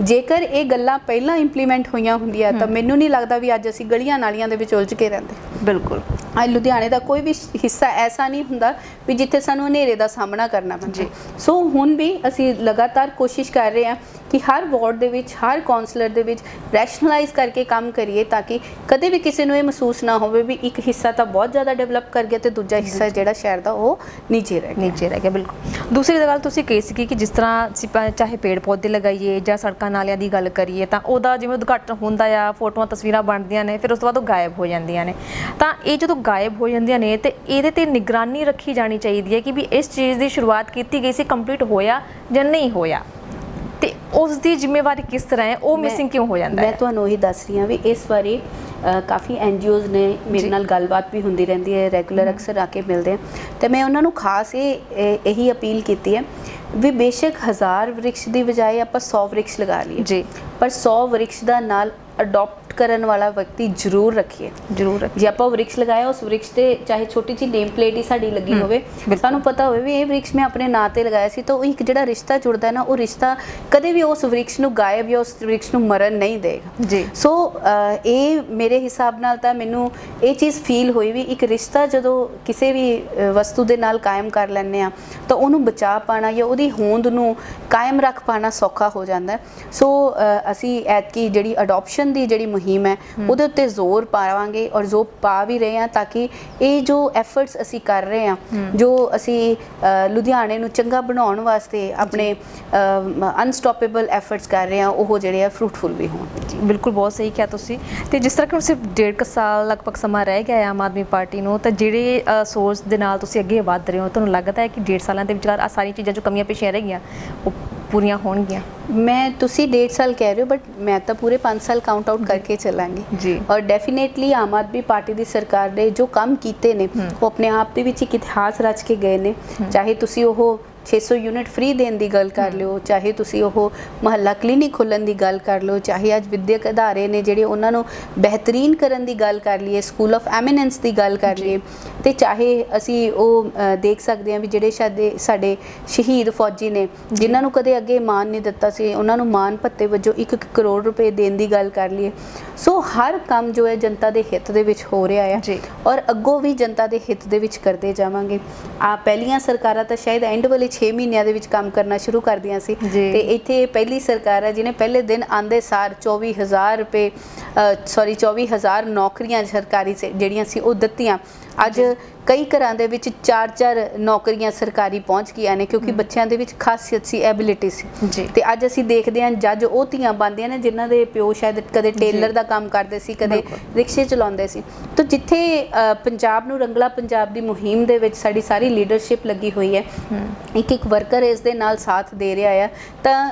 A: ਜੇਕਰ ਇਹ ਗੱਲਾਂ ਪਹਿਲਾਂ ਇੰਪਲੀਮੈਂਟ ਹੋਈਆਂ ਹੁੰਦੀਆਂ ਤਾਂ ਮੈਨੂੰ ਨਹੀਂ ਲੱਗਦਾ ਵੀ ਅੱਜ ਅਸੀਂ ਗਲੀਆਂ ਨਾਲੀਆਂ ਦੇ ਵਿੱਚ ਉਲਝ ਕੇ ਰਹਿੰਦੇ।
B: ਬਿਲਕੁਲ।
A: ਅੱਜ ਲੁਧਿਆਣੇ ਦਾ ਕੋਈ ਵੀ ਹਿੱਸਾ ਐਸਾ ਨਹੀਂ ਹੁੰਦਾ ਵੀ ਜਿੱਥੇ ਸਾਨੂੰ ਹਨੇਰੇ ਦਾ ਸਾਹਮਣਾ ਕਰਨਾ ਪੈਂਦਾ। ਸੋ ਹੁਣ ਵੀ ਅਸੀਂ ਲਗਾਤਾਰ ਕੋਸ਼ਿਸ਼ ਕਰ ਰਹੇ ਹਾਂ ਕਿ ਹਰ ਵਾਰਡ ਦੇ ਵਿੱਚ ਹਰ ਕਾਉਂਸਲਰ ਦੇ ਵਿੱਚ ਰੈਸ਼ਨਲਾਈਜ਼ ਕਰਕੇ ਕੰਮ ਕਰੀਏ ਤਾਂ ਕਿ ਕਦੇ ਵੀ ਕਿਸੇ ਨੂੰ ਇਹ ਮਹਿਸੂਸ ਨਾ ਹੋਵੇ ਵੀ ਇੱਕ ਹਿੱਸਾ ਤਾਂ ਬਹੁਤ ਜ਼ਿਆਦਾ ਡਿਵੈਲਪ ਕਰ ਗਿਆ ਤੇ ਦੂਜਾ ਹਿੱਸਾ ਜਿਹੜਾ ਸ਼ਹਿਰ ਦਾ ਉਹ ਨੀਚੇ ਰਹਿ ਗਿਆ।
B: ਨੀਚੇ ਰਹਿ ਗਿਆ ਬਿਲਕੁਲ। ਦੂਸਰੀ ਗੱਲ ਤੁਸੀਂ ਕਹੀ ਸੀ ਕਿ ਜਿਸ ਤਰ੍ਹਾਂ ਚਾਹੇ ਪੇੜ ਪੌਦੇ ਲਗਾਈਏ ਜਾਂ ਸੜਕਾਂ ਨਾਲਿਆਂ ਦੀ ਗੱਲ ਕਰੀਏ ਤਾਂ ਉਹਦਾ ਜਿਵੇਂ ਉਦਘਾਟਨ ਹੁੰਦਾ ਆ ਫੋਟੋਆਂ ਤਸਵੀਰਾਂ ਬਣਦੀਆਂ ਨੇ ਫਿਰ ਉਸ ਤੋਂ ਬਾਅਦ ਉਹ ਗਾਇਬ ਹੋ ਜਾਂਦੀਆਂ ਨੇ। ਤਾਂ ਇਹ ਜਦੋਂ ਗਾਇਬ ਹੋ ਜਾਂਦੀਆਂ ਨੇ ਤੇ ਇਹਦੇ ਤੇ ਨਿਗਰਾਨੀ ਰੱਖੀ ਜਾਣੀ ਚਾਹੀਦੀ ਹੈ ਕਿ ਵੀ ਇਸ ਚੀਜ਼ ਦੀ ਸ਼ੁਰੂਆਤ ਕੀਤੀ ਗਈ ਸੀ ਕੰਪਲੀਟ ਹੋਇਆ ਜਾਂ ਨਹੀਂ ਹੋਇਆ। ਤੇ ਉਸ ਦੀ ਜ਼ਿੰਮੇਵਾਰੀ ਕਿਸ ਤਰ੍ਹਾਂ ਹੈ? ਉਹ
A: ਮੈਂ-
B: ਮਿਸਿੰਗ ਕਿਉਂ ਹੋ ਜਾਂਦਾ
A: ਮੈਂ
B: ਹੈ?
A: ਤੁਹਾਨੂੰ ਉਹੀ ਦੱਸ ਰਹੀ ਹਾਂ ਵੀ ਇਸ ਵਾਰੀ ਕਾਫੀ ਐਨਜੀਓਜ਼ ਨੇ ਮੇਰੇ
B: ਜੀ।
A: ਨਾਲ ਗੱਲਬਾਤ ਵੀ ਹੁੰਦੀ ਰਹਿੰਦੀ ਹੈ ਰੈਗੂਲਰ ਅਕਸਰ ਆ ਕੇ ਮਿਲਦੇ ਆ। ਤੇ ਮੈਂ ਉਹਨਾਂ ਨੂੰ ਖਾਸ ਇਹ ਇਹ- ਇਹੀ ਅਪੀਲ ਕੀਤੀ ਹੈ ਵੀ ਬੇਸ਼ੱਕ ਹਜ਼ਾਰ ਵ੍ਰਿਕਸ਼ ਦੀ ਬਜਾਏ ਆਪਾਂ 100 ਵ੍ਰਿਕਸ਼ ਲਗਾ ਲਈਏ।
B: ਜੀ।
A: ਪਰ 100 ਵ੍ਰਿਕਸ਼ ਦਾ ਨਾਲ ਅਡਾਪਟ ਕਰਨ ਵਾਲਾ ਵਿਅਕਤੀ ਜ਼ਰੂਰ ਰੱਖੀਏ
B: ਜ਼ਰੂਰ
A: ਜੇ ਆਪਾਂ ਵ੍ਰਿਕਸ਼ ਲਗਾਇਆ ਉਸ ਵ੍ਰਿਕਸ਼ ਤੇ ਚਾਹੇ ਛੋਟੀ ਜਿਹੀ ਨੇਮ ਪਲੇਟ ਹੀ ਸਾਡੀ ਲੱਗੀ ਹੋਵੇ। ਸਾਨੂੰ ਪਤਾ ਹੋਵੇ ਵੀ ਇਹ ਵ੍ਰਿਕਸ਼ ਮੈਂ ਆਪਣੇ ਨਾਂ ਤੇ ਲਗਾਇਆ ਸੀ ਤਾਂ ਉਹ ਇੱਕ ਜਿਹੜਾ ਰਿਸ਼ਤਾ ਜੁੜਦਾ ਹੈ ਨਾ ਉਹ ਰਿਸ਼ਤਾ ਕਦੇ ਵੀ ਉਸ ਵ੍ਰਿਕਸ਼ ਨੂੰ ਗਾਇਬ ਜਾਂ ਉਸ ਵ੍ਰਿਕਸ਼ ਨੂੰ ਮਰਨ ਨਹੀਂ ਦੇਗਾ
B: ਜੀ
A: ਸੋ ਇਹ ਮੇਰੇ ਹਿਸਾਬ ਨਾਲ ਤਾਂ ਮੈਨੂੰ ਇਹ ਚੀਜ਼ ਫੀਲ ਹੋਈ ਵੀ ਇੱਕ ਰਿਸ਼ਤਾ ਜਦੋਂ ਕਿਸੇ ਵੀ ਵਸਤੂ ਦੇ ਨਾਲ ਕਾਇਮ ਕਰ ਲੈਂਦੇ ਆ ਤਾਂ ਉਹਨੂੰ ਬਚਾ ਪਾਣਾ ਜਾਂ ਉਹਦੀ ਹੋਂਦ ਨੂੰ ਕਾਇਮ ਰੱਖ ਪਾਣਾ ਸੌਖਾ ਹੋ ਜਾਂਦਾ। ਸੋ ਅਸੀਂ ਐਤਕੀ ਜਿਹੜੀ ਅਡਾਪਸ਼ਨ ਦੀ ਜਿਹੜੀ ਮੁਹਿੰਮ ਹੈ ਉਹਦੇ ਉੱਤੇ ਜ਼ੋਰ ਪਾਵਾਂਗੇ ਔਰ ਜੋ ਪਾ ਵੀ ਰਹੇ ਹਾਂ ਤਾਂ ਕਿ ਇਹ ਜੋ ਐਫਰਟਸ ਅਸੀਂ ਕਰ ਰਹੇ ਹਾਂ ਜੋ ਅਸੀਂ ਲੁਧਿਆਣੇ ਨੂੰ ਚੰਗਾ ਬਣਾਉਣ ਵਾਸਤੇ ਆਪਣੇ ਅਨਸਟਾਪੇਬਲ ਐਫਰਟਸ ਕਰ ਰਹੇ ਹਾਂ ਉਹ ਜਿਹੜੇ ਆ ਫਰੂਟਫੁਲ ਵੀ ਹੋਣ।
B: ਜੀ, ਬਿਲਕੁਲ ਬਹੁਤ ਸਹੀ ਕਿਹਾ ਤੁਸੀਂ। ਤੇ ਜਿਸ ਤਰ੍ਹਾਂ ਕਿ ਹੁਣ ਸਿਰਫ ਡੇਢ ਕੁ ਸਾਲ ਲਗਭਗ ਸਮਾਂ ਰਹਿ ਗਿਆ ਹੈ ਆਮ ਆਦਮੀ ਪਾਰਟੀ ਨੂੰ ਤਾਂ ਜਿਹੜੇ ਸੋਚ ਦੇ ਨਾਲ ਤੁਸੀਂ ਅੱਗੇ ਵਧ ਰਹੇ ਹੋ ਤੁਹਾਨੂੰ ਲੱਗਦਾ ਹੈ ਕਿ ਡੇਢ ਸਾਲਾਂ ਦੇ ਵਿਚਕਾਰ ਆ ਸਾਰੀਆਂ ਚੀਜ਼ਾਂ ਜੋ ਕਮੀਆਂ ਪੇਸ਼ੀਆਂ ਰਹਿ ਗਈਆਂ ਉਹ ਪੂਰੀਆਂ ਹੋਣਗੀਆਂ।
A: ਮੈਂ ਤੁਸੀਂ ਡੇਢ ਸਾਲ ਕਹਿ ਰਹੇ ਹੋ ਬਟ ਮੈਂ ਤਾਂ ਪੂਰੇ 5 ਸਾਲ ਕਾਊਂਟ ਆਊਟ ਕਰਕੇ ਚੱਲਾਂਗੀ।
B: ਜੀ।
A: ਔਰ ਡੈਫੀਨੇਟਲੀ ਆਮ ਆਦਮੀ ਪਾਰਟੀ ਦੀ ਸਰਕਾਰ ਨੇ ਜੋ ਕੰਮ ਕੀਤੇ ਨੇ ਉਹ ਆਪਣੇ ਆਪ ਦੇ ਵਿੱਚ ਇੱਕ ਇਤਿਹਾਸ ਰਚ ਕੇ ਗਏ ਨੇ। ਚਾਹੇ ਤੁਸੀਂ ਉਹ 600 ਯੂਨਿਟ ਫ੍ਰੀ ਦੇਣ ਦੀ ਗੱਲ ਕਰ ਲਿਓ ਚਾਹੇ ਤੁਸੀਂ ਉਹ ਮਹੱਲਾ ਕਲੀਨਿਕ ਖੋਲਣ ਦੀ ਗੱਲ ਕਰ ਲਿਓ ਚਾਹੇ ਅੱਜ ਵਿਦਿਅਕ ਅਦਾਰੇ ਨੇ ਜਿਹੜੇ ਉਹਨਾਂ ਨੂੰ ਬਿਹਤਰੀਨ ਕਰਨ ਦੀ ਗੱਲ ਕਰ ਲਈਏ ਸਕੂਲ ਆਫ ਐਮੀਨੈਂਸ ਦੀ ਗੱਲ ਕਰ ਲਈਏ ਤੇ ਚਾਹੇ ਅਸੀਂ ਉਹ ਦੇਖ ਸਕਦੇ ਹਾਂ ਵੀ ਜਿਹੜੇ ਸਾਡੇ ਸਾਡੇ ਸ਼ਹੀਦ ਫੌਜੀ ਨੇ ਜਿਨ੍ਹਾਂ ਨੂੰ ਕਦੇ ਅੱਗੇ ਮਾਨ ਨਹੀਂ ਦਿੱਤਾ ਸੀ ਉਹਨਾਂ ਨੂੰ ਮਾਨ ਭੱਤੇ ਵਜੋਂ 1 ਕਰੋੜ ਰੁਪਏ ਦੇਣ ਦੀ ਗੱਲ ਕਰ ਲਈਏ ਸੋ ਹਰ ਕੰਮ ਜੋ ਹੈ ਜਨਤਾ ਦੇ ਹਿੱਤ ਦੇ ਵਿੱਚ ਹੋ ਰਿਹਾ ਹੈ। ਔਰ ਅੱਗੋਂ ਵੀ ਜਨਤਾ ਦੇ ਹਿੱਤ ਦੇ ਵਿੱਚ ਕਰਦੇ ਜਾਵਾਂਗੇ ਆ ਪਹਿਲੀਆਂ ਸਰਕਾਰਾਂ ਤਾਂ ਸ਼ਾਇਦ ਐਂਡ ਵਾਲੇ 6 ਮਹੀਨਿਆਂ ਦੇ ਵਿੱਚ ਕੰਮ ਕਰਨਾ ਸ਼ੁਰੂ ਕਰਦੀਆਂ ਸੀ। ਤੇ ਇੱਥੇ ਪਹਿਲੀ ਸਰਕਾਰ ਹੈ ਜਿਹਨੇ ਪਹਿਲੇ ਦਿਨ ਆਂਦੇ ਸਾਰ 24000 ਰੁਪਏ ਸੌਰੀ 24000 ਨੌਕਰੀਆਂ ਸਰਕਾਰੀ ਜਿਹੜੀਆਂ ਸੀ ਉਹ ਦਿੱਤੀਆਂ ਅੱਜ ਕਈ ਘਰਾਂ ਦੇ ਵਿੱਚ ਚਾਰ ਚਾਰ ਨੌਕਰੀਆਂ ਸਰਕਾਰੀ ਪਹੁੰਚ ਗਈਆਂ ਨੇ ਕਿਉਂਕਿ ਬੱਚਿਆਂ ਦੇ ਵਿੱਚ ਖਾਸੀਅਤ ਸੀ ਐਬਿਲਿਟੀ ਸੀ। ਤੇ ਅੱਜ ਅਸੀਂ ਦੇਖਦੇ ਹਾਂ ਜੱਜ ਉਹ ਧੀਆਂ ਬਣਦੀਆਂ ਨੇ ਜਿਨ੍ਹਾਂ ਦੇ ਪਿਓ ਸ਼ਾਇਦ ਕਦੇ ਟੇਲਰ ਦਾ ਕੰਮ ਕਰਦੇ ਸੀ ਕਦੇ। ਰਿਕਸ਼ੇ ਚਲਾਉਂਦੇ ਸੀ। ਤਾਂ ਜਿੱਥੇ ਪੰਜਾਬ ਨੂੰ ਰੰਗਲਾ ਪੰਜਾਬ ਦੀ ਮੁਹਿੰਮ ਦੇ ਵਿੱਚ ਸਾਡੀ ਸਾਰੀ ਲੀਡਰਸ਼ਿਪ ਲੱਗੀ ਹੋਈ ਹੈ ਇੱਕ ਇੱਕ ਵਰਕਰ ਇਸ ਦੇ ਨਾਲ ਸਾਥ ਦੇ ਰਿਹਾ ਹੈ ਤਾਂ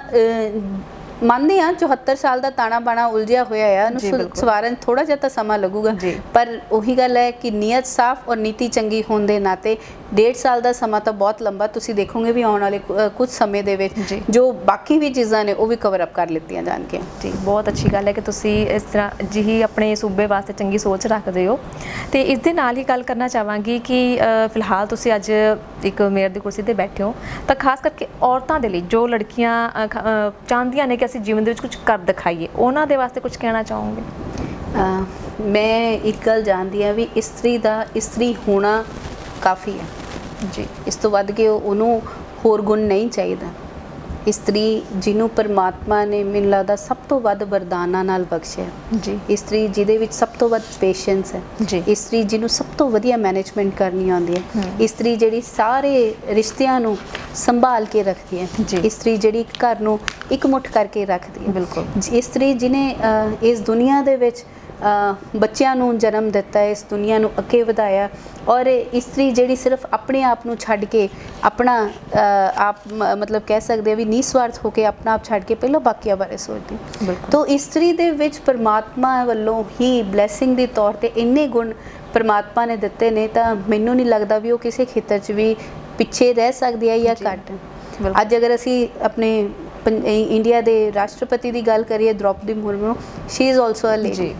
A: ਮੰਨਦੇ ਆ 74 ਸਾਲ ਦਾ ਤਾਣਾ ਬਾਣਾ ਉਲਝਿਆ ਹੋਇਆ ਹੈ ਉਹਨੂੰ। ਸਵਾਰਨ ਥੋੜਾ ਜਿਹਾ ਤਾਂ ਸਮਾਂ ਲੱਗੂਗਾ। ਪਰ ਉਹੀ ਗੱਲ ਹੈ ਕਿ ਨੀਅਤ ਸਾਫ਼ ਔਰ ਨੀਤੀ ਚੰਗੀ ਹੋਣ ਦੇ ਨਾਤੇ ਡੇਢ ਸਾਲ ਦਾ ਸਮਾਂ ਤਾਂ ਬਹੁਤ ਲੰਬਾ ਤੁਸੀਂ ਦੇਖੋਗੇ ਵੀ ਆਉਣ ਵਾਲੇ ਕੁਝ ਸਮੇਂ ਦੇ ਵਿੱਚ
B: ਜੀ।
A: ਬਾਕੀ ਵੀ ਚੀਜ਼ਾਂ ਨੇ ਉਹ ਵੀ ਕਵਰ ਅਪ ਕਰ ਲਿੱਤੀਆਂ ਜਾਣਗੀਆਂ।
B: ਜੀ ਬਹੁਤ ਅੱਛੀ ਗੱਲ ਹੈ ਕਿ ਤੁਸੀਂ ਇਸ ਤਰ੍ਹਾਂ ਜਿਹੀ ਆਪਣੇ ਸੂਬੇ ਵਾਸਤੇ ਚੰਗੀ ਸੋਚ ਰੱਖਦੇ ਹੋ। ਤੇ ਇਸ ਦੇ ਨਾਲ ਹੀ ਗੱਲ ਕਰਨਾ ਚਾਹਾਂਗੀ ਕਿ ਫਿਲਹਾਲ ਤੁਸੀਂ ਅੱਜ ਇੱਕ ਮੇਅਰ ਦੀ ਕੁਰਸੀ ਤੇ ਬੈਠੇ ਹੋ। ਤਾਂ ਖਾਸ ਕਰਕੇ ਔਰਤਾਂ ਦੇ ਲਈ ਜੋ ਲੜਕੀਆਂ ਚਾਹੁੰਦੀਆਂ ਨੇ ਕਿ ਅਸੀਂ ਜੀਵਨ ਦੇ ਵਿੱਚ ਕੁਝ ਕਰ ਦਿਖਾਈਏ ਉਹਨਾਂ ਦੇ ਵਾਸਤੇ ਕੁਝ ਕਹਿਣਾ ਚਾਹੋਗੇ?
A: ਮੈਂ ਇੱਕ ਗੱਲ ਜਾਣਦੀ ਹਾਂ ਵੀ ਇਸਤਰੀ ਦਾ ਇਸਤਰੀ ਹੋਣਾ ਕਾਫੀ ਹੈ।
B: ਜੀ।
A: ਇਸ ਤੋਂ ਵੱਧ ਕੇ ਉਹਨੂੰ ਹੋਰ ਗੁਣ ਨਹੀਂ ਚਾਹੀਦਾ। ਇਸਤਰੀ ਜਿਹਨੂੰ ਪਰਮਾਤਮਾ ਨੇ ਮੈਨੂੰ ਲੱਗਦਾ ਸਭ ਤੋਂ ਵੱਧ ਵਰਦਾਨਾਂ ਨਾਲ ਬਖਸ਼ਿਆ
B: ਜੀ
A: ਇਸਤਰੀ ਜਿਹਦੇ ਵਿੱਚ ਸਭ ਤੋਂ ਵੱਧ ਪੇਸ਼ੈਂਸ ਹੈ
B: ਜੀ।
A: ਇਸਤਰੀ ਜਿਹਨੂੰ ਸਭ ਤੋਂ ਵਧੀਆ ਮੈਨੇਜਮੈਂਟ ਕਰਨੀ ਆਉਂਦੀ ਹੈ। ਇਸਤਰੀ ਜਿਹੜੀ ਸਾਰੇ ਰਿਸ਼ਤਿਆਂ ਨੂੰ ਸੰਭਾਲ ਕੇ ਰੱਖਦੀ ਹੈ। ਇਸਤਰੀ ਜਿਹੜੀ ਘਰ ਨੂੰ ਇਕਮੁੱਠ ਕਰਕੇ ਰੱਖਦੀ ਹੈ
B: ਬਿਲਕੁਲ।
A: ਇਸਤਰੀ ਜਿਹਨੇ ਇਸ ਦੁਨੀਆ ਦੇ ਵਿੱਚ ਬੱਚਿਆਂ ਨੂੰ ਜਨਮ ਦਿੱਤਾ ਇਸ ਦੁਨੀਆ ਨੂੰ ਅੱਗੇ ਵਧਾਇਆ ਔਰ ਇਸਤਰੀ ਜਿਹੜੀ ਸਿਰਫ ਆਪਣੇ ਆਪ ਨੂੰ ਛੱਡ ਕੇ ਆਪਣਾ ਆਪ ਮਤਲਬ ਕਹਿ ਸਕਦੇ ਆ ਵੀ ਨਿਸਵਾਰਥ ਹੋ ਕੇ ਆਪਣਾ ਆਪ ਛੱਡ ਕੇ ਪਹਿਲਾਂ ਬਾਕੀਆਂ ਬਾਰੇ ਸੋਚਦੀ ਤੋ ਇਸਤਰੀ ਦੇ ਵਿੱਚ ਪਰਮਾਤਮਾ ਵੱਲੋਂ ਹੀ ਬਲੇਸਿੰਗ ਦੇ ਤੌਰ ਤੇ ਇੰਨੇ ਗੁਣ ਪਰਮਾਤਮਾ ਨੇ ਦਿੱਤੇ ਨੇ ਤਾਂ ਮੈਨੂੰ ਨਹੀਂ ਲੱਗਦਾ ਵੀ ਉਹ ਕਿਸੇ ਖੇਤਰ 'ਚ ਵੀ ਪਿੱਛੇ ਰਹਿ ਸਕਦੀ ਹੈ ਜਾਂ। ਘੱਟ। ਅੱਜ ਅਗਰ ਅਸੀਂ ਆਪਣੇ ਇੰਡੀਆ ਦੇ ਰਾਸ਼ਟਰਪਤੀ ਦੀ ਗੱਲ ਕਰੀਏ Draupadi Murmu she is also a lady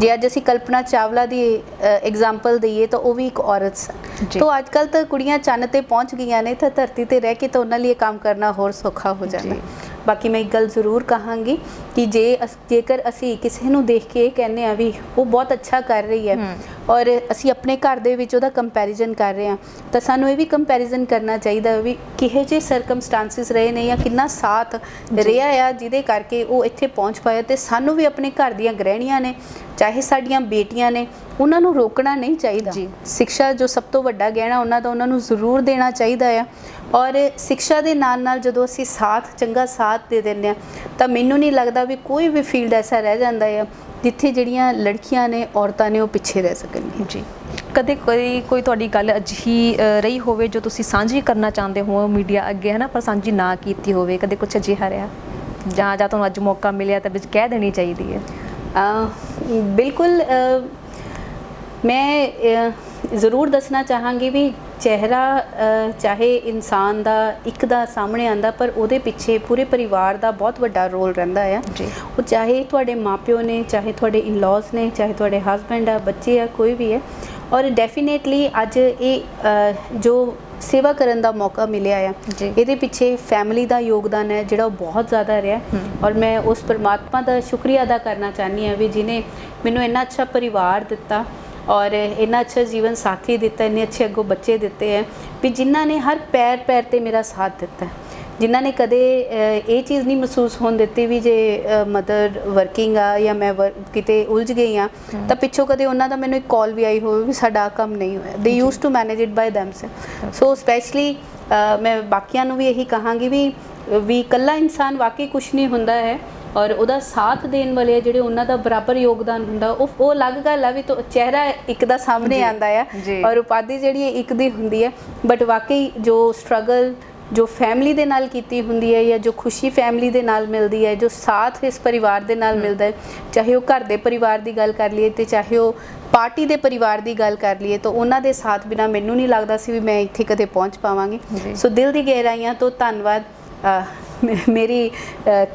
B: ji
A: ਅੱਜ ਅਸੀਂ ਕਲਪਨਾ ਚਾਵਲਾ ਦੀ ਐਗਜ਼ਾਮਪਲ ਦਈਏ ਤਾਂ ਉਹ ਵੀ ਇੱਕ ਔਰਤ
B: ਜੀ।
A: ਤੋ ਅੱਜ ਕੱਲ ਤਾਂ ਕੁੜੀਆਂ ਚੰਨ ਤੇ ਪਹੁੰਚ ਗਈਆਂ ਨੇ ਤਾਂ ਧਰਤੀ ਤੇ ਰਹਿ ਕੇ ਤਾਂ ਉਹਨਾਂ ਲਈ ਇਹ ਕੰਮ ਕਰਨਾ ਹੋਰ ਸੌਖਾ ਹੋ ਜਾਂਦਾ
B: ਜੀ।
A: ਬਾਕੀ ਮੈਂ ਇੱਕ ਗੱਲ ਜ਼ਰੂਰ ਕਹਾਂਗੀ ਕਿ ਜੇ ਜੇਕਰ ਅਸੀਂ ਕਿਸੇ ਨੂੰ ਦੇਖ ਕੇ ਇਹ ਕਹਿੰਦੇ ਆ ਵੀ ਉਹ ਬਹੁਤ ਅੱਛਾ ਕਰ ਰਹੀ ਹੈ। ਔਰ ਅਸੀਂ ਆਪਣੇ ਘਰ ਦੇ ਵਿੱਚ ਉਹਦਾ ਕੰਪੈਰੀਜ਼ਨ ਕਰ ਰਹੇ ਹਾਂ ਤਾਂ ਸਾਨੂੰ ਇਹ ਵੀ ਕੰਪੈਰੀਜ਼ਨ ਕਰਨਾ ਚਾਹੀਦਾ ਵੀ ਕਿਹੇ ਜਿਹੇ ਸਰਕਮਸਟੈਂਸਸ ਰਹੇ ਨੇ ਜਾਂ ਕਿੰਨਾ ਸਾਥ ਰਿਹਾ ਆ ਜਿਹਦੇ ਕਰਕੇ ਉਹ ਇੱਥੇ ਪਹੁੰਚ ਪਾਇਆ ਤੇ ਸਾਨੂੰ ਵੀ ਆਪਣੇ ਘਰ ਦੀਆਂ ਗ੍ਰਹਿਣੀਆਂ ਨੇ ਚਾਹੇ ਸਾਡੀਆਂ ਬੇਟੀਆਂ ਨੇ ਉਹਨਾਂ ਨੂੰ ਰੋਕਣਾ ਨਹੀਂ ਚਾਹੀਦਾ
B: ਜੀ।
A: ਸਿੱਖਿਆ ਜੋ ਸਭ ਤੋਂ ਵੱਡਾ ਗਹਿਣਾ ਉਹਨਾਂ ਦਾ ਉਹਨਾਂ ਨੂੰ ਜ਼ਰੂਰ ਦੇਣਾ ਚਾਹੀਦਾ ਆ ਔਰ ਸਿੱਖਿਆ ਦੇ ਨਾਲ ਨਾਲ ਜਦੋਂ ਅਸੀਂ ਸਾਥ ਚੰਗਾ ਸਾਥ ਦੇ ਦਿੰਦੇ ਆ ਤਾਂ ਮੈਨੂੰ ਨਹੀਂ ਲੱਗਦਾ ਵੀ ਕੋਈ ਵੀ ਫੀਲਡ ਐਸਾ ਰਹਿ ਜਾਂਦਾ ਆ ਜਿੱਥੇ ਜਿਹੜੀਆਂ ਲੜਕੀਆਂ ਨੇ ਔਰਤਾਂ ਨੇ ਉਹ ਪਿੱਛੇ ਰਹਿ ਸਕਣਗੀਆਂ।
B: ਜੀ। ਕਦੇ ਕੋਈ ਕੋਈ ਤੁਹਾਡੀ ਗੱਲ ਅਜਿਹੀ ਰਹੀ ਹੋਵੇ ਜੋ ਤੁਸੀਂ ਸਾਂਝੀ ਕਰਨਾ ਚਾਹੁੰਦੇ ਹੋ ਮੀਡੀਆ ਅੱਗੇ ਹੈ ਨਾ ਪਰ ਸਾਂਝੀ ਨਾ ਕੀਤੀ ਹੋਵੇ? ਕਦੇ ਕੁਝ ਅਜਿਹਾ ਰਿਹਾ? ਜਾਂ ਜਾਂ ਤੁਹਾਨੂੰ ਅੱਜ ਮੌਕਾ ਮਿਲਿਆ ਤਾਂ ਵਿੱਚ ਕਹਿ ਦੇਣੀ ਚਾਹੀਦੀ ਹੈ।
A: ਬਿਲਕੁਲ ਮੈਂ ਜ਼ਰੂਰ ਦੱਸਣਾ ਚਾਹਾਂਗੀ ਵੀ ਚਿਹਰਾ ਚਾਹੇ ਇਨਸਾਨ ਦਾ ਇੱਕ ਦਾ ਸਾਹਮਣੇ ਆਂਦਾ ਪਰ ਉਹਦੇ ਪਿੱਛੇ ਪੂਰੇ ਪਰਿਵਾਰ ਦਾ ਬਹੁਤ ਵੱਡਾ ਰੋਲ ਰਹਿੰਦਾ ਆ
B: ਜੀ।
A: ਉਹ ਚਾਹੇ ਤੁਹਾਡੇ ਮਾਪਿਓ ਨੇ ਚਾਹੇ ਤੁਹਾਡੇ ਇਨ-ਲॉज ਨੇ ਚਾਹੇ ਤੁਹਾਡੇ ਹਸਬੰਡ ਆ ਬੱਚੇ ਆ ਕੋਈ ਵੀ ਹੈ ਔਰ ਡੈਫੀਨੇਟਲੀ ਅੱਜ ਇਹ ਜੋ ਸੇਵਾ ਕਰਨ ਦਾ ਮੌਕਾ ਮਿਲਿਆ ਆ। ਇਹਦੇ ਪਿੱਛੇ ਫੈਮਿਲੀ ਦਾ ਯੋਗਦਾਨ ਹੈ ਜਿਹੜਾ ਬਹੁਤ ਜ਼ਿਆਦਾ ਰਿਹਾ ਔਰ ਮੈਂ ਉਸ ਪਰਮਾਤਮਾ ਦਾ ਸ਼ੁਕਰੀਆ ਅਦਾ ਕਰਨਾ ਚਾਹਨੀ ਹਾਂ ਵੀ ਜਿਨੇ ਮੈਨੂੰ ਇੰਨਾ ਅੱਛਾ ਪਰਿਵਾਰ ਦਿੱਤਾ ਔਰ ਇੰਨਾ ਅੱਛਾ ਜੀਵਨ ਸਾਥੀ ਦਿੱਤਾ ਇੰਨੇ ਅੱਛੇ ਅੱਗੋਂ ਬੱਚੇ ਦਿੱਤੇ ਹੈ ਵੀ ਜਿਨ੍ਹਾਂ ਨੇ ਹਰ ਪੈਰ ਪੈਰ ਤੇ ਮੇਰਾ ਸਾਥ ਦਿੱਤਾ। ਜਿਨ੍ਹਾਂ ਨੇ ਕਦੇ ਇਹ ਚੀਜ਼ ਨਹੀਂ ਮਹਿਸੂਸ ਹੋਣ ਦਿੱਤੀ ਵੀ ਜੇ ਮਦਰ ਵਰਕਿੰਗ ਆ ਜਾਂ ਮੈਂ ਕਿਤੇ ਉਲਝ ਗਈ ਆ ਤਾਂ ਪਿੱਛੋਂ ਕਦੇ ਉਹਨਾਂ ਦਾ ਮੈਨੂੰ ਇੱਕ ਕਾਲ ਵੀ ਆਈ ਹੋਵੇ ਵੀ ਸਾਡਾ ਕੰਮ ਨਹੀਂ ਹੋਇਆ। They use to manage it by them so specially ਮੈਂ ਬਾਕੀਆਂ ਨੂੰ ਵੀ ਇਹੀ ਕਹਾਂਗੀ ਵੀ ਵੀ ਇਕੱਲਾ ਇਨਸਾਨ ਵਾਕਈ ਕੁਝ ਨਹੀਂ ਹੁੰਦਾ ਹੈ। ਔਰ ਉਹਦਾ ਸਾਥ ਦੇਣ ਵਾਲੇ ਜਿਹੜੇ ਉਹਨਾਂ ਦਾ ਬਰਾਬਰ ਯੋਗਦਾਨ ਹੁੰਦਾ ਉਹ ਉਹ ਅਲੱਗ ਗੱਲ ਆ ਵੀ ਤੋ ਚਿਹਰਾ ਇੱਕ ਦਾ ਸਾਹਮਣੇ ਆਂਦਾ ਆ। ਔਰ ਉਪਾਧੀ ਜਿਹੜੀ ਹੈ ਇੱਕ ਦੀ ਹੁੰਦੀ ਹੈ ਬਟ ਵਾਕਈ ਜੋ ਸਟਰਗਲ ਜੋ ਫੈਮਿਲੀ ਦੇ ਨਾਲ ਕੀਤੀ ਹੁੰਦੀ ਹੈ ਜਾਂ ਜੋ ਖੁਸ਼ੀ ਫੈਮਿਲੀ ਦੇ ਨਾਲ ਮਿਲਦੀ ਹੈ ਜੋ ਸਾਥ ਇਸ ਪਰਿਵਾਰ ਦੇ ਨਾਲ ਮਿਲਦਾ ਹੈ ਚਾਹੇ ਉਹ ਘਰ ਦੇ ਪਰਿਵਾਰ ਦੀ ਗੱਲ ਕਰ ਲਈਏ ਤੇ ਚਾਹੇ ਉਹ ਪਾਰਟੀ ਦੇ ਪਰਿਵਾਰ ਦੀ ਗੱਲ ਕਰ ਲਈਏ ਤਾਂ ਉਹਨਾਂ ਦੇ ਸਾਥ ਬਿਨਾ ਮੈਨੂੰ ਨਹੀਂ ਲੱਗਦਾ ਸੀ ਵੀ ਮੈਂ ਇੱਥੇ ਕਦੇ ਪਹੁੰਚ ਪਾਵਾਂਗੀ। ਸੋ ਦਿਲ ਦੀ ਗਹਿਰਾਈਆਂ ਤੋਂ ਧੰਨਵਾਦ ਮੇਰੀ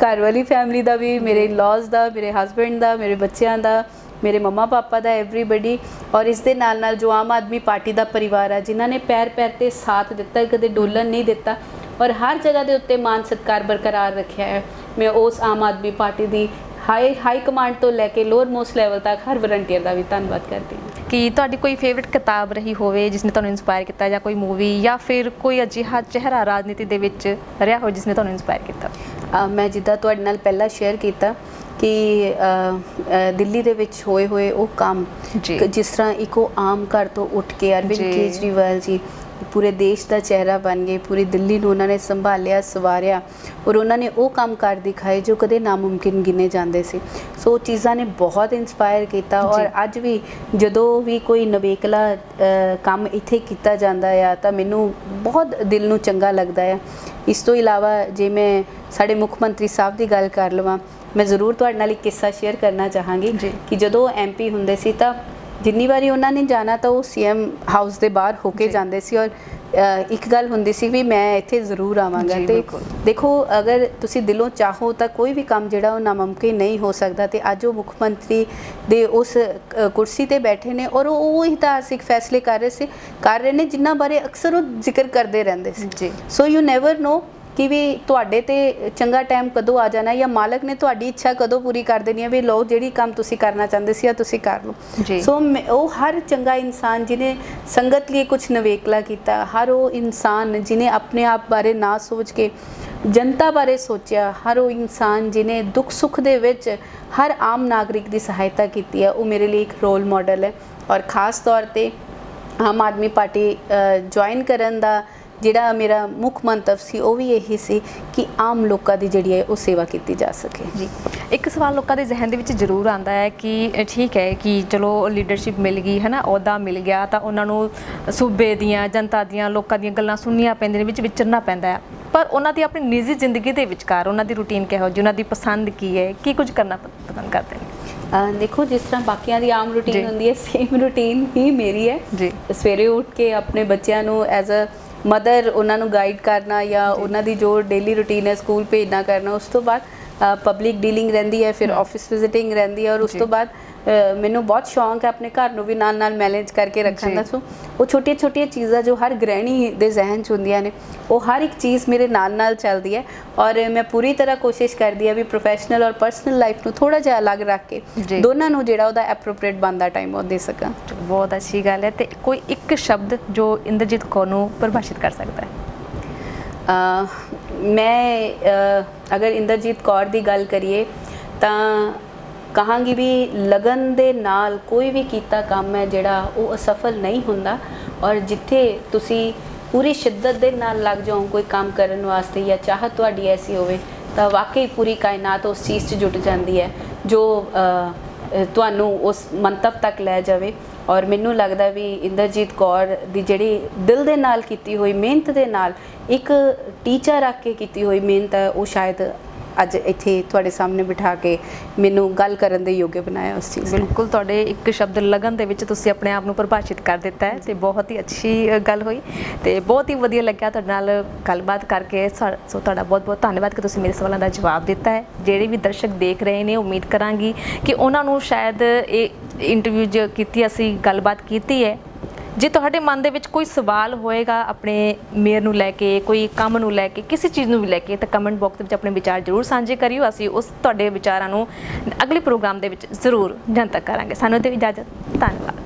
A: ਘਰ ਵਾਲੀ ਫੈਮਿਲੀ ਦਾ ਵੀ, ਮੇਰੇ ਲॉज ਦਾ, ਮੇਰੇ ਹਸਬੰਡ ਦਾ, ਮੇਰੇ ਬੱਚਿਆਂ ਦਾ, ਮੇਰੇ ਮੰਮਾ ਪਾਪਾ ਦਾ ਐਵਰੀਬਡੀ ਔਰ ਇਸ ਦੇ ਨਾਲ ਨਾਲ ਜੋ ਆਮ ਆਦਮੀ ਪਾਰਟੀ ਦਾ ਪਰਿਵਾਰ ਆ, ਜਿਨ੍ਹਾਂ ਨੇ ਪੈਰ ਪੈਰ ਤੇ ਸਾਥ ਦਿੱਤਾ, ਕਦੇ ਡੋਲਣ ਨਹੀਂ ਦਿੱਤਾ ਔਰ ਹਰ ਜਗ੍ਹਾ ਦੇ ਉੱਤੇ ਮਾਨ ਸਤਕਾਰ ਬਰਕਰਾਰ ਰੱਖਿਆ ਹੈ। ਮੈਂ ਉਸ ਆਮ ਆਦਮੀ ਪਾਰਟੀ ਦੀ ਹਾਈ ਹਾਈ ਕਮਾਂਡ ਤੋਂ ਲੈ ਕੇ ਲੋਅਰ ਮੋਸਟ ਲੈਵਲ ਤੱਕ ਹਰ ਵਲੰਟੀਅਰ ਦਾ ਵੀ ਧੰਨਵਾਦ ਕਰਦੀ ਹਾਂ।
B: ਕਿ ਤੁਹਾਡੀ ਕੋਈ ਫੇਵਰਿਟ ਕਿਤਾਬ ਰਹੀ ਹੋਵੇ ਜਿਸ ਨੇ ਤੁਹਾਨੂੰ ਇਨਸਪਾਇਰ ਕੀਤਾ ਜਾਂ ਕੋਈ ਮੂਵੀ ਜਾਂ ਫਿਰ ਕੋਈ ਅਜਿਹਾ ਚਿਹਰਾ ਰਾਜਨੀਤੀ ਦੇ ਵਿੱਚ ਰਿਹਾ ਹੋ ਜਿਸ ਨੇ ਤੁਹਾਨੂੰ ਇਨਸਪਾਇਰ ਕੀਤਾ?
A: ਮੈਂ ਜਿੱਦਾਂ ਤੁਹਾਡੇ ਨਾਲ ਪਹਿਲਾਂ ਸ਼ੇਅਰ ਕੀਤਾ ਕਿ ਦਿੱਲੀ ਦੇ ਵਿੱਚ ਹੋਏ ਹੋਏ ਉਹ ਕੰਮ ਜਿਸ ਤਰ੍ਹਾਂ ਇੱਕ ਆਮ ਘਰ ਤੋਂ ਉੱਠ ਕੇ ਅਰਵਿੰਦ। ਕੇਜਰੀਵਾਲ ਜੀ ਪੂਰੇ ਦੇਸ਼ ਦਾ ਚਿਹਰਾ ਬਣ ਗਏ ਪੂਰੀ ਦਿੱਲੀ ਨੂੰ ਉਹਨਾਂ ਨੇ ਸੰਭਾਲਿਆ ਸਵਾਰਿਆ ਔਰ ਉਹਨਾਂ ਨੇ ਉਹ ਕੰਮ ਕਰ ਦਿਖਾਏ ਜੋ ਕਦੇ ਨਾਮੁਮਕਿਨ ਗਿਣੇ ਜਾਂਦੇ ਸੀ ਸੋ ਚੀਜ਼ਾਂ ਨੇ ਬਹੁਤ ਇਨਸਪਾਇਰ ਕੀਤਾ ਔਰ। ਅੱਜ ਵੀ ਜਦੋਂ ਵੀ ਕੋਈ ਨਵੇਕਲਾ ਕੰਮ ਇੱਥੇ ਕੀਤਾ ਜਾਂਦਾ ਆ ਤਾਂ ਮੈਨੂੰ ਬਹੁਤ ਦਿਲ ਨੂੰ ਚੰਗਾ ਲੱਗਦਾ ਆ ਇਸ ਤੋਂ ਇਲਾਵਾ ਜੇ ਮੈਂ ਸਾਡੇ ਮੁੱਖ ਮੰਤਰੀ ਸਾਹਿਬ ਦੀ ਗੱਲ ਕਰ ਲਵਾਂ ਮੈਂ ਜ਼ਰੂਰ ਤੁਹਾਡੇ ਨਾਲ ਇੱਕ ਕਿੱਸਾ ਸ਼ੇਅਰ ਕਰਨਾ ਚਾਹਾਂਗੀ। ਕਿ ਜਦੋਂ ਐਮਪੀ ਹੁੰਦੇ ਸੀ ਤਾਂ ਜਿੰਨੀ ਵਾਰੀ ਉਹਨਾਂ ਨੇ ਜਾਣਾ ਤਾਂ ਉਹ ਸੀਐਮ ਹਾਊਸ ਦੇ ਬਾਹਰ ਹੋ ਕੇ। ਜਾਂਦੇ ਸੀ ਔਰ ਇੱਕ ਗੱਲ ਹੁੰਦੀ ਸੀ ਵੀ ਮੈਂ ਇੱਥੇ ਜ਼ਰੂਰ ਆਵਾਂਗਾ ਤੇ। ਦੇਖੋ ਅਗਰ ਤੁਸੀਂ ਦਿਲੋਂ ਚਾਹੋ ਤਾਂ ਕੋਈ ਵੀ ਕੰਮ ਜਿਹੜਾ ਉਹ ਨਾਮੁਮਕਿਨ ਨਹੀਂ ਹੋ ਸਕਦਾ ਤੇ ਅੱਜ ਉਹ ਮੁੱਖ ਮੰਤਰੀ ਦੇ ਉਸ ਕੁਰਸੀ ਤੇ ਬੈਠੇ ਨੇ ਔਰ ਉਹ ਉਹ ਇਤਿਹਾਸਿਕ ਫੈਸਲੇ ਕਰ ਰਹੇ ਸੀ ਕਰ ਰਹੇ ਨੇ ਜਿਨ੍ਹਾਂ ਬਾਰੇ ਅਕਸਰ ਉਹ ਜ਼ਿਕਰ ਕਰਦੇ ਰਹਿੰਦੇ ਸੀ
B: ਜੀ
A: ਸੋ ਯੂ ਨੈਵਰ ਨੋ ਕਿ ਵੀ ਤੁਹਾਡੇ ਤੇ ਚੰਗਾ ਟਾਈਮ ਕਦੋਂ ਆ ਜਾਣਾ ਜਾਂ ਮਾਲਕ ਨੇ ਤੁਹਾਡੀ ਇੱਛਾ ਕਦੋਂ ਪੂਰੀ ਕਰ ਦੇਣੀ ਹੈ ਵੀ ਲੋ ਜਿਹੜੀ ਕੰਮ ਤੁਸੀਂ ਕਰਨਾ ਚਾਹੁੰਦੇ ਸੀ ਆ ਤੁਸੀਂ ਕਰ। ਲਓ ਸੋ ਉਹ ਹਰ ਚੰਗਾ ਇਨਸਾਨ ਜਿਨੇ ਸੰਗਤ ਲਈ ਕੁਝ ਨਵੇਕਲਾ ਕੀਤਾ ਹਰ ਉਹ ਇਨਸਾਨ ਜਿਨੇ ਆਪਣੇ ਆਪ ਬਾਰੇ ਨਾ ਸੋਚ ਕੇ ਜਨਤਾ ਬਾਰੇ ਸੋਚਿਆ ਹਰ ਉਹ ਇਨਸਾਨ ਜਿਨੇ ਦੁੱਖ ਸੁੱਖ ਦੇ ਵਿੱਚ ਹਰ ਆਮ ਨਾਗਰਿਕ ਦੀ ਸਹਾਇਤਾ ਕੀਤੀ ਹੈ ਉਹ ਮੇਰੇ ਲਈ ਇੱਕ ਰੋਲ ਮਾਡਲ ਹੈ ਔਰ ਖਾਸ ਤੌਰ ਤੇ ਆਮ ਆਦਮੀ ਪਾਰਟੀ ਜੁਆਇਨ ਕਰਨ ਦਾ ਜਿਹੜਾ ਮੇਰਾ ਮੁੱਖ ਮੰਤਵ ਸੀ ਉਹ ਵੀ ਇਹੀ ਸੀ ਕਿ ਆਮ ਲੋਕਾਂ ਦੀ ਜਿਹੜੀ ਹੈ ਉਹ ਸੇਵਾ ਕੀਤੀ ਜਾ ਸਕੇ।
B: ਜੀ। ਇੱਕ ਸਵਾਲ ਲੋਕਾਂ ਦੇ ਜ਼ਿਹਨ ਦੇ ਵਿੱਚ ਜ਼ਰੂਰ ਆਉਂਦਾ ਹੈ ਕਿ ਠੀਕ ਹੈ ਕਿ ਚਲੋ ਲੀਡਰਸ਼ਿਪ ਮਿਲ ਗਈ ਹੈ ਨਾ ਅਹੁਦਾ ਮਿਲ ਗਿਆ ਤਾਂ ਉਹਨਾਂ ਨੂੰ ਸੂਬੇ ਦੀਆਂ ਜਨਤਾ ਦੀਆਂ ਲੋਕਾਂ ਦੀਆਂ ਗੱਲਾਂ ਸੁਣਨੀਆਂ ਪੈਂਦੀਆਂ ਨੇ ਵਿੱਚ ਵਿਚਰਨਾ ਪੈਂਦਾ ਹੈ। ਪਰ ਉਹਨਾਂ ਦੀ ਆਪਣੀ ਨਿੱਜੀ ਜ਼ਿੰਦਗੀ ਦੇ ਵਿਚਕਾਰ ਉਹਨਾਂ ਦੀ ਰੁਟੀਨ ਕਿਹੋ ਜਿਹੀ ਉਹਨਾਂ ਦੀ ਪਸੰਦ ਕੀ ਹੈ ਕੀ ਕੁਝ ਕਰਨਾ ਪਸੰਦ ਕਰਦੇ ਨੇ?
A: ਦੇਖੋ ਜਿਸ ਤਰ੍ਹਾਂ ਬਾਕੀਆਂ ਦੀ ਆਮ। ਰੁਟੀਨ ਹੁੰਦੀ ਹੈ ਸੇਮ ਰੁਟੀਨ ਹੀ ਮੇਰੀ ਹੈ।
B: ਜੀ।
A: ਸਵੇਰੇ ਉੱਠ ਕੇ ਆਪਣੇ ਬੱਚਿਆਂ ਨੂੰ ਐਜ਼ ਅ ਮਦਰ ਉਹਨਾਂ ਨੂੰ ਗਾਈਡ ਕਰਨਾ ਜਾਂ ਉਹਨਾਂ ਦੀ ਜੋ ਡੇਲੀ ਰੁਟੀਨ ਹੈ ਸਕੂਲ ਭੇਜਣਾ ਕਰਨਾ ਉਸ ਤੋਂ ਬਾਅਦ ਪਬਲਿਕ ਡੀਲਿੰਗ ਰਹਿੰਦੀ ਹੈ ਫਿਰ ਆਫਿਸ ਵਿਜ਼ਿਟਿੰਗ ਰਹਿੰਦੀ ਹੈ ਔਰ ਉਸ। ਤੋਂ ਬਾਅਦ ਮੈਨੂੰ ਬਹੁਤ ਸ਼ੌਂਕ ਹੈ ਆਪਣੇ ਘਰ ਨੂੰ ਵੀ ਨਾਲ ਨਾਲ ਮੈਨੇਜ ਕਰਕੇ ਰੱਖਣ। ਦਾ ਸੋ ਉਹ ਛੋਟੀਆਂ ਛੋਟੀਆਂ ਚੀਜ਼ਾਂ ਜੋ ਹਰ ਗ੍ਰਹਿਣੀ ਦੇ ਜ਼ਿਹਨ 'ਚ ਹੁੰਦੀਆਂ ਨੇ ਉਹ ਹਰ ਇੱਕ ਚੀਜ਼ ਮੇਰੇ ਨਾਲ ਨਾਲ ਚੱਲਦੀ ਹੈ ਔਰ ਮੈਂ ਪੂਰੀ ਤਰ੍ਹਾਂ ਕੋਸ਼ਿਸ਼ ਕਰਦੀ ਹਾਂ ਵੀ ਪ੍ਰੋਫੈਸ਼ਨਲ ਔਰ ਪਰਸਨਲ ਲਾਈਫ ਨੂੰ ਥੋੜਾ ਜਿਹਾ ਅਲੱਗ ਰੱਖ ਕੇ। ਦੋਨਾਂ ਨੂੰ ਜਿਹੜਾ ਉਹਦਾ ਐਪਰੋਪ੍ਰੀਏਟ ਬੰਦਾ ਟਾਈਮ ਉਹ ਦੇ ਸਕਾਂ
B: ਬਹੁਤ ਅੱਛੀ ਗੱਲ ਹੈ ਤੇ ਕੋਈ ਇੱਕ ਸ਼ਬਦ ਜੋ ਇੰਦਰਜੀਤ ਕੌਰ ਨੂੰ ਪਰਿਭਾਸ਼ਿਤ ਕਰ ਸਕਦਾ ਹੈ
A: ਮੈਂ ਅਗਰ ਇੰਦਰਜੀਤ ਕੌਰ ਦੀ ਗੱਲ ਕਰੀਏ ਤਾਂ ਕਹਾਂਗੀ ਵੀ ਲਗਨ ਦੇ ਨਾਲ ਕੋਈ ਵੀ ਕੀਤਾ ਕੰਮ ਹੈ ਜਿਹੜਾ ਉਹ ਅਸਫਲ ਨਹੀਂ ਹੁੰਦਾ। ਔਰ ਜਿੱਥੇ ਤੁਸੀਂ ਪੂਰੀ ਸ਼ਿੱਦਤ ਦੇ ਨਾਲ ਲੱਗ ਜਾਓ ਕੋਈ ਕੰਮ ਕਰਨ ਵਾਸਤੇ ਜਾਂ ਚਾਹਤ ਤੁਹਾਡੀ ਐਸੀ ਹੋਵੇ, ਤਾਂ ਵਾਕਈ ਪੂਰੀ ਕਾਇਨਾਤ ਉਸ ਚੀਜ਼ 'ਚ ਜੁਟ ਜਾਂਦੀ ਹੈ, ਜੋ ਤੁਹਾਨੂੰ ਉਸ ਮੰਤਵ ਤੱਕ ਲੈ ਜਾਵੇ। ਔਰ ਮੈਨੂੰ ਲੱਗਦਾ ਵੀ ਇੰਦਰਜੀਤ ਕੌਰ ਦੀ ਜਿਹੜੀ ਦਿਲ ਦੇ ਨਾਲ ਕੀਤੀ ਹੋਈ ਮਿਹਨਤ ਦੇ ਨਾਲ ਇੱਕ ਟੀਚਾ ਰੱਖ ਕੇ ਕੀਤੀ ਹੋਈ ਮਿਹਨਤ ਹੈ, ਉਹ ਸ਼ਾਇਦ ਅੱਜ ਇੱਥੇ ਤੁਹਾਡੇ ਸਾਹਮਣੇ ਬਿਠਾ ਕੇ ਮੈਨੂੰ ਗੱਲ ਕਰਨ ਦੇ ਯੋਗ ਬਣਾਇਆ ਉਸ ਚੀਜ਼
B: ਬਿਲਕੁਲ, ਤੁਹਾਡੇ ਇੱਕ ਸ਼ਬਦ ਲਗਨ ਦੇ ਵਿੱਚ ਤੁਸੀਂ ਆਪਣੇ ਆਪ ਨੂੰ ਪਰਿਭਾਸ਼ਿਤ ਕਰ ਦਿੱਤਾ ਹੈ ਤੇ ਬਹੁਤ ਹੀ ਅੱਛੀ ਗੱਲ ਹੋਈ ਤੇ ਬਹੁਤ ਹੀ ਵਧੀਆ ਲੱਗਿਆ ਤੁਹਾਡੇ ਨਾਲ ਗੱਲਬਾਤ ਕਰਕੇ। ਸਾ- ਸੋ ਤੁਹਾਡਾ ਬਹੁਤ ਬਹੁਤ ਧੰਨਵਾਦ ਕਿ ਤੁਸੀਂ ਮੇਰੇ ਸਵਾਲਾਂ ਦਾ ਜਵਾਬ ਦਿੱਤਾ ਹੈ। ਜਿਹੜੇ ਵੀ ਦਰਸ਼ਕ ਦੇਖ ਰਹੇ ਨੇ, ਉਮੀਦ ਕਰਾਂਗੀ ਕਿ ਉਹਨਾਂ ਨੂੰ ਸ਼ਾਇਦ ਇਹ ਇੰਟਰਵਿਊ ਜੋ ਕੀਤੀ, ਅਸੀਂ ਗੱਲਬਾਤ ਕੀਤੀ ਹੈ। ਜੇ ਤੁਹਾਡੇ ਮਨ ਦੇ ਵਿੱਚ ਕੋਈ ਸਵਾਲ ਹੋਏਗਾ ਆਪਣੇ ਮੇਅਰ ਨੂੰ ਲੈ ਕੇ, ਕੋਈ ਕੰਮ ਨੂੰ ਲੈ ਕੇ, ਕਿਸੇ ਚੀਜ਼ ਨੂੰ ਵੀ ਲੈ ਕੇ, ਤਾਂ ਕਮੈਂਟ ਬਾਕਸ ਵਿੱਚ ਆਪਣੇ ਵਿਚਾਰ ਜ਼ਰੂਰ ਸਾਂਝੇ ਕਰਿਓ। ਅਸੀਂ ਉਸ ਤੁਹਾਡੇ ਵਿਚਾਰਾਂ ਨੂੰ ਅਗਲੇ ਪ੍ਰੋਗਰਾਮ ਦੇ ਵਿੱਚ ਜ਼ਰੂਰ ਜਨਤਕ ਕਰਾਂਗੇ। ਸਾਨੂੰ ਤੇ ਇਜਾਜ਼ਤ। ਧੰਨਵਾਦ।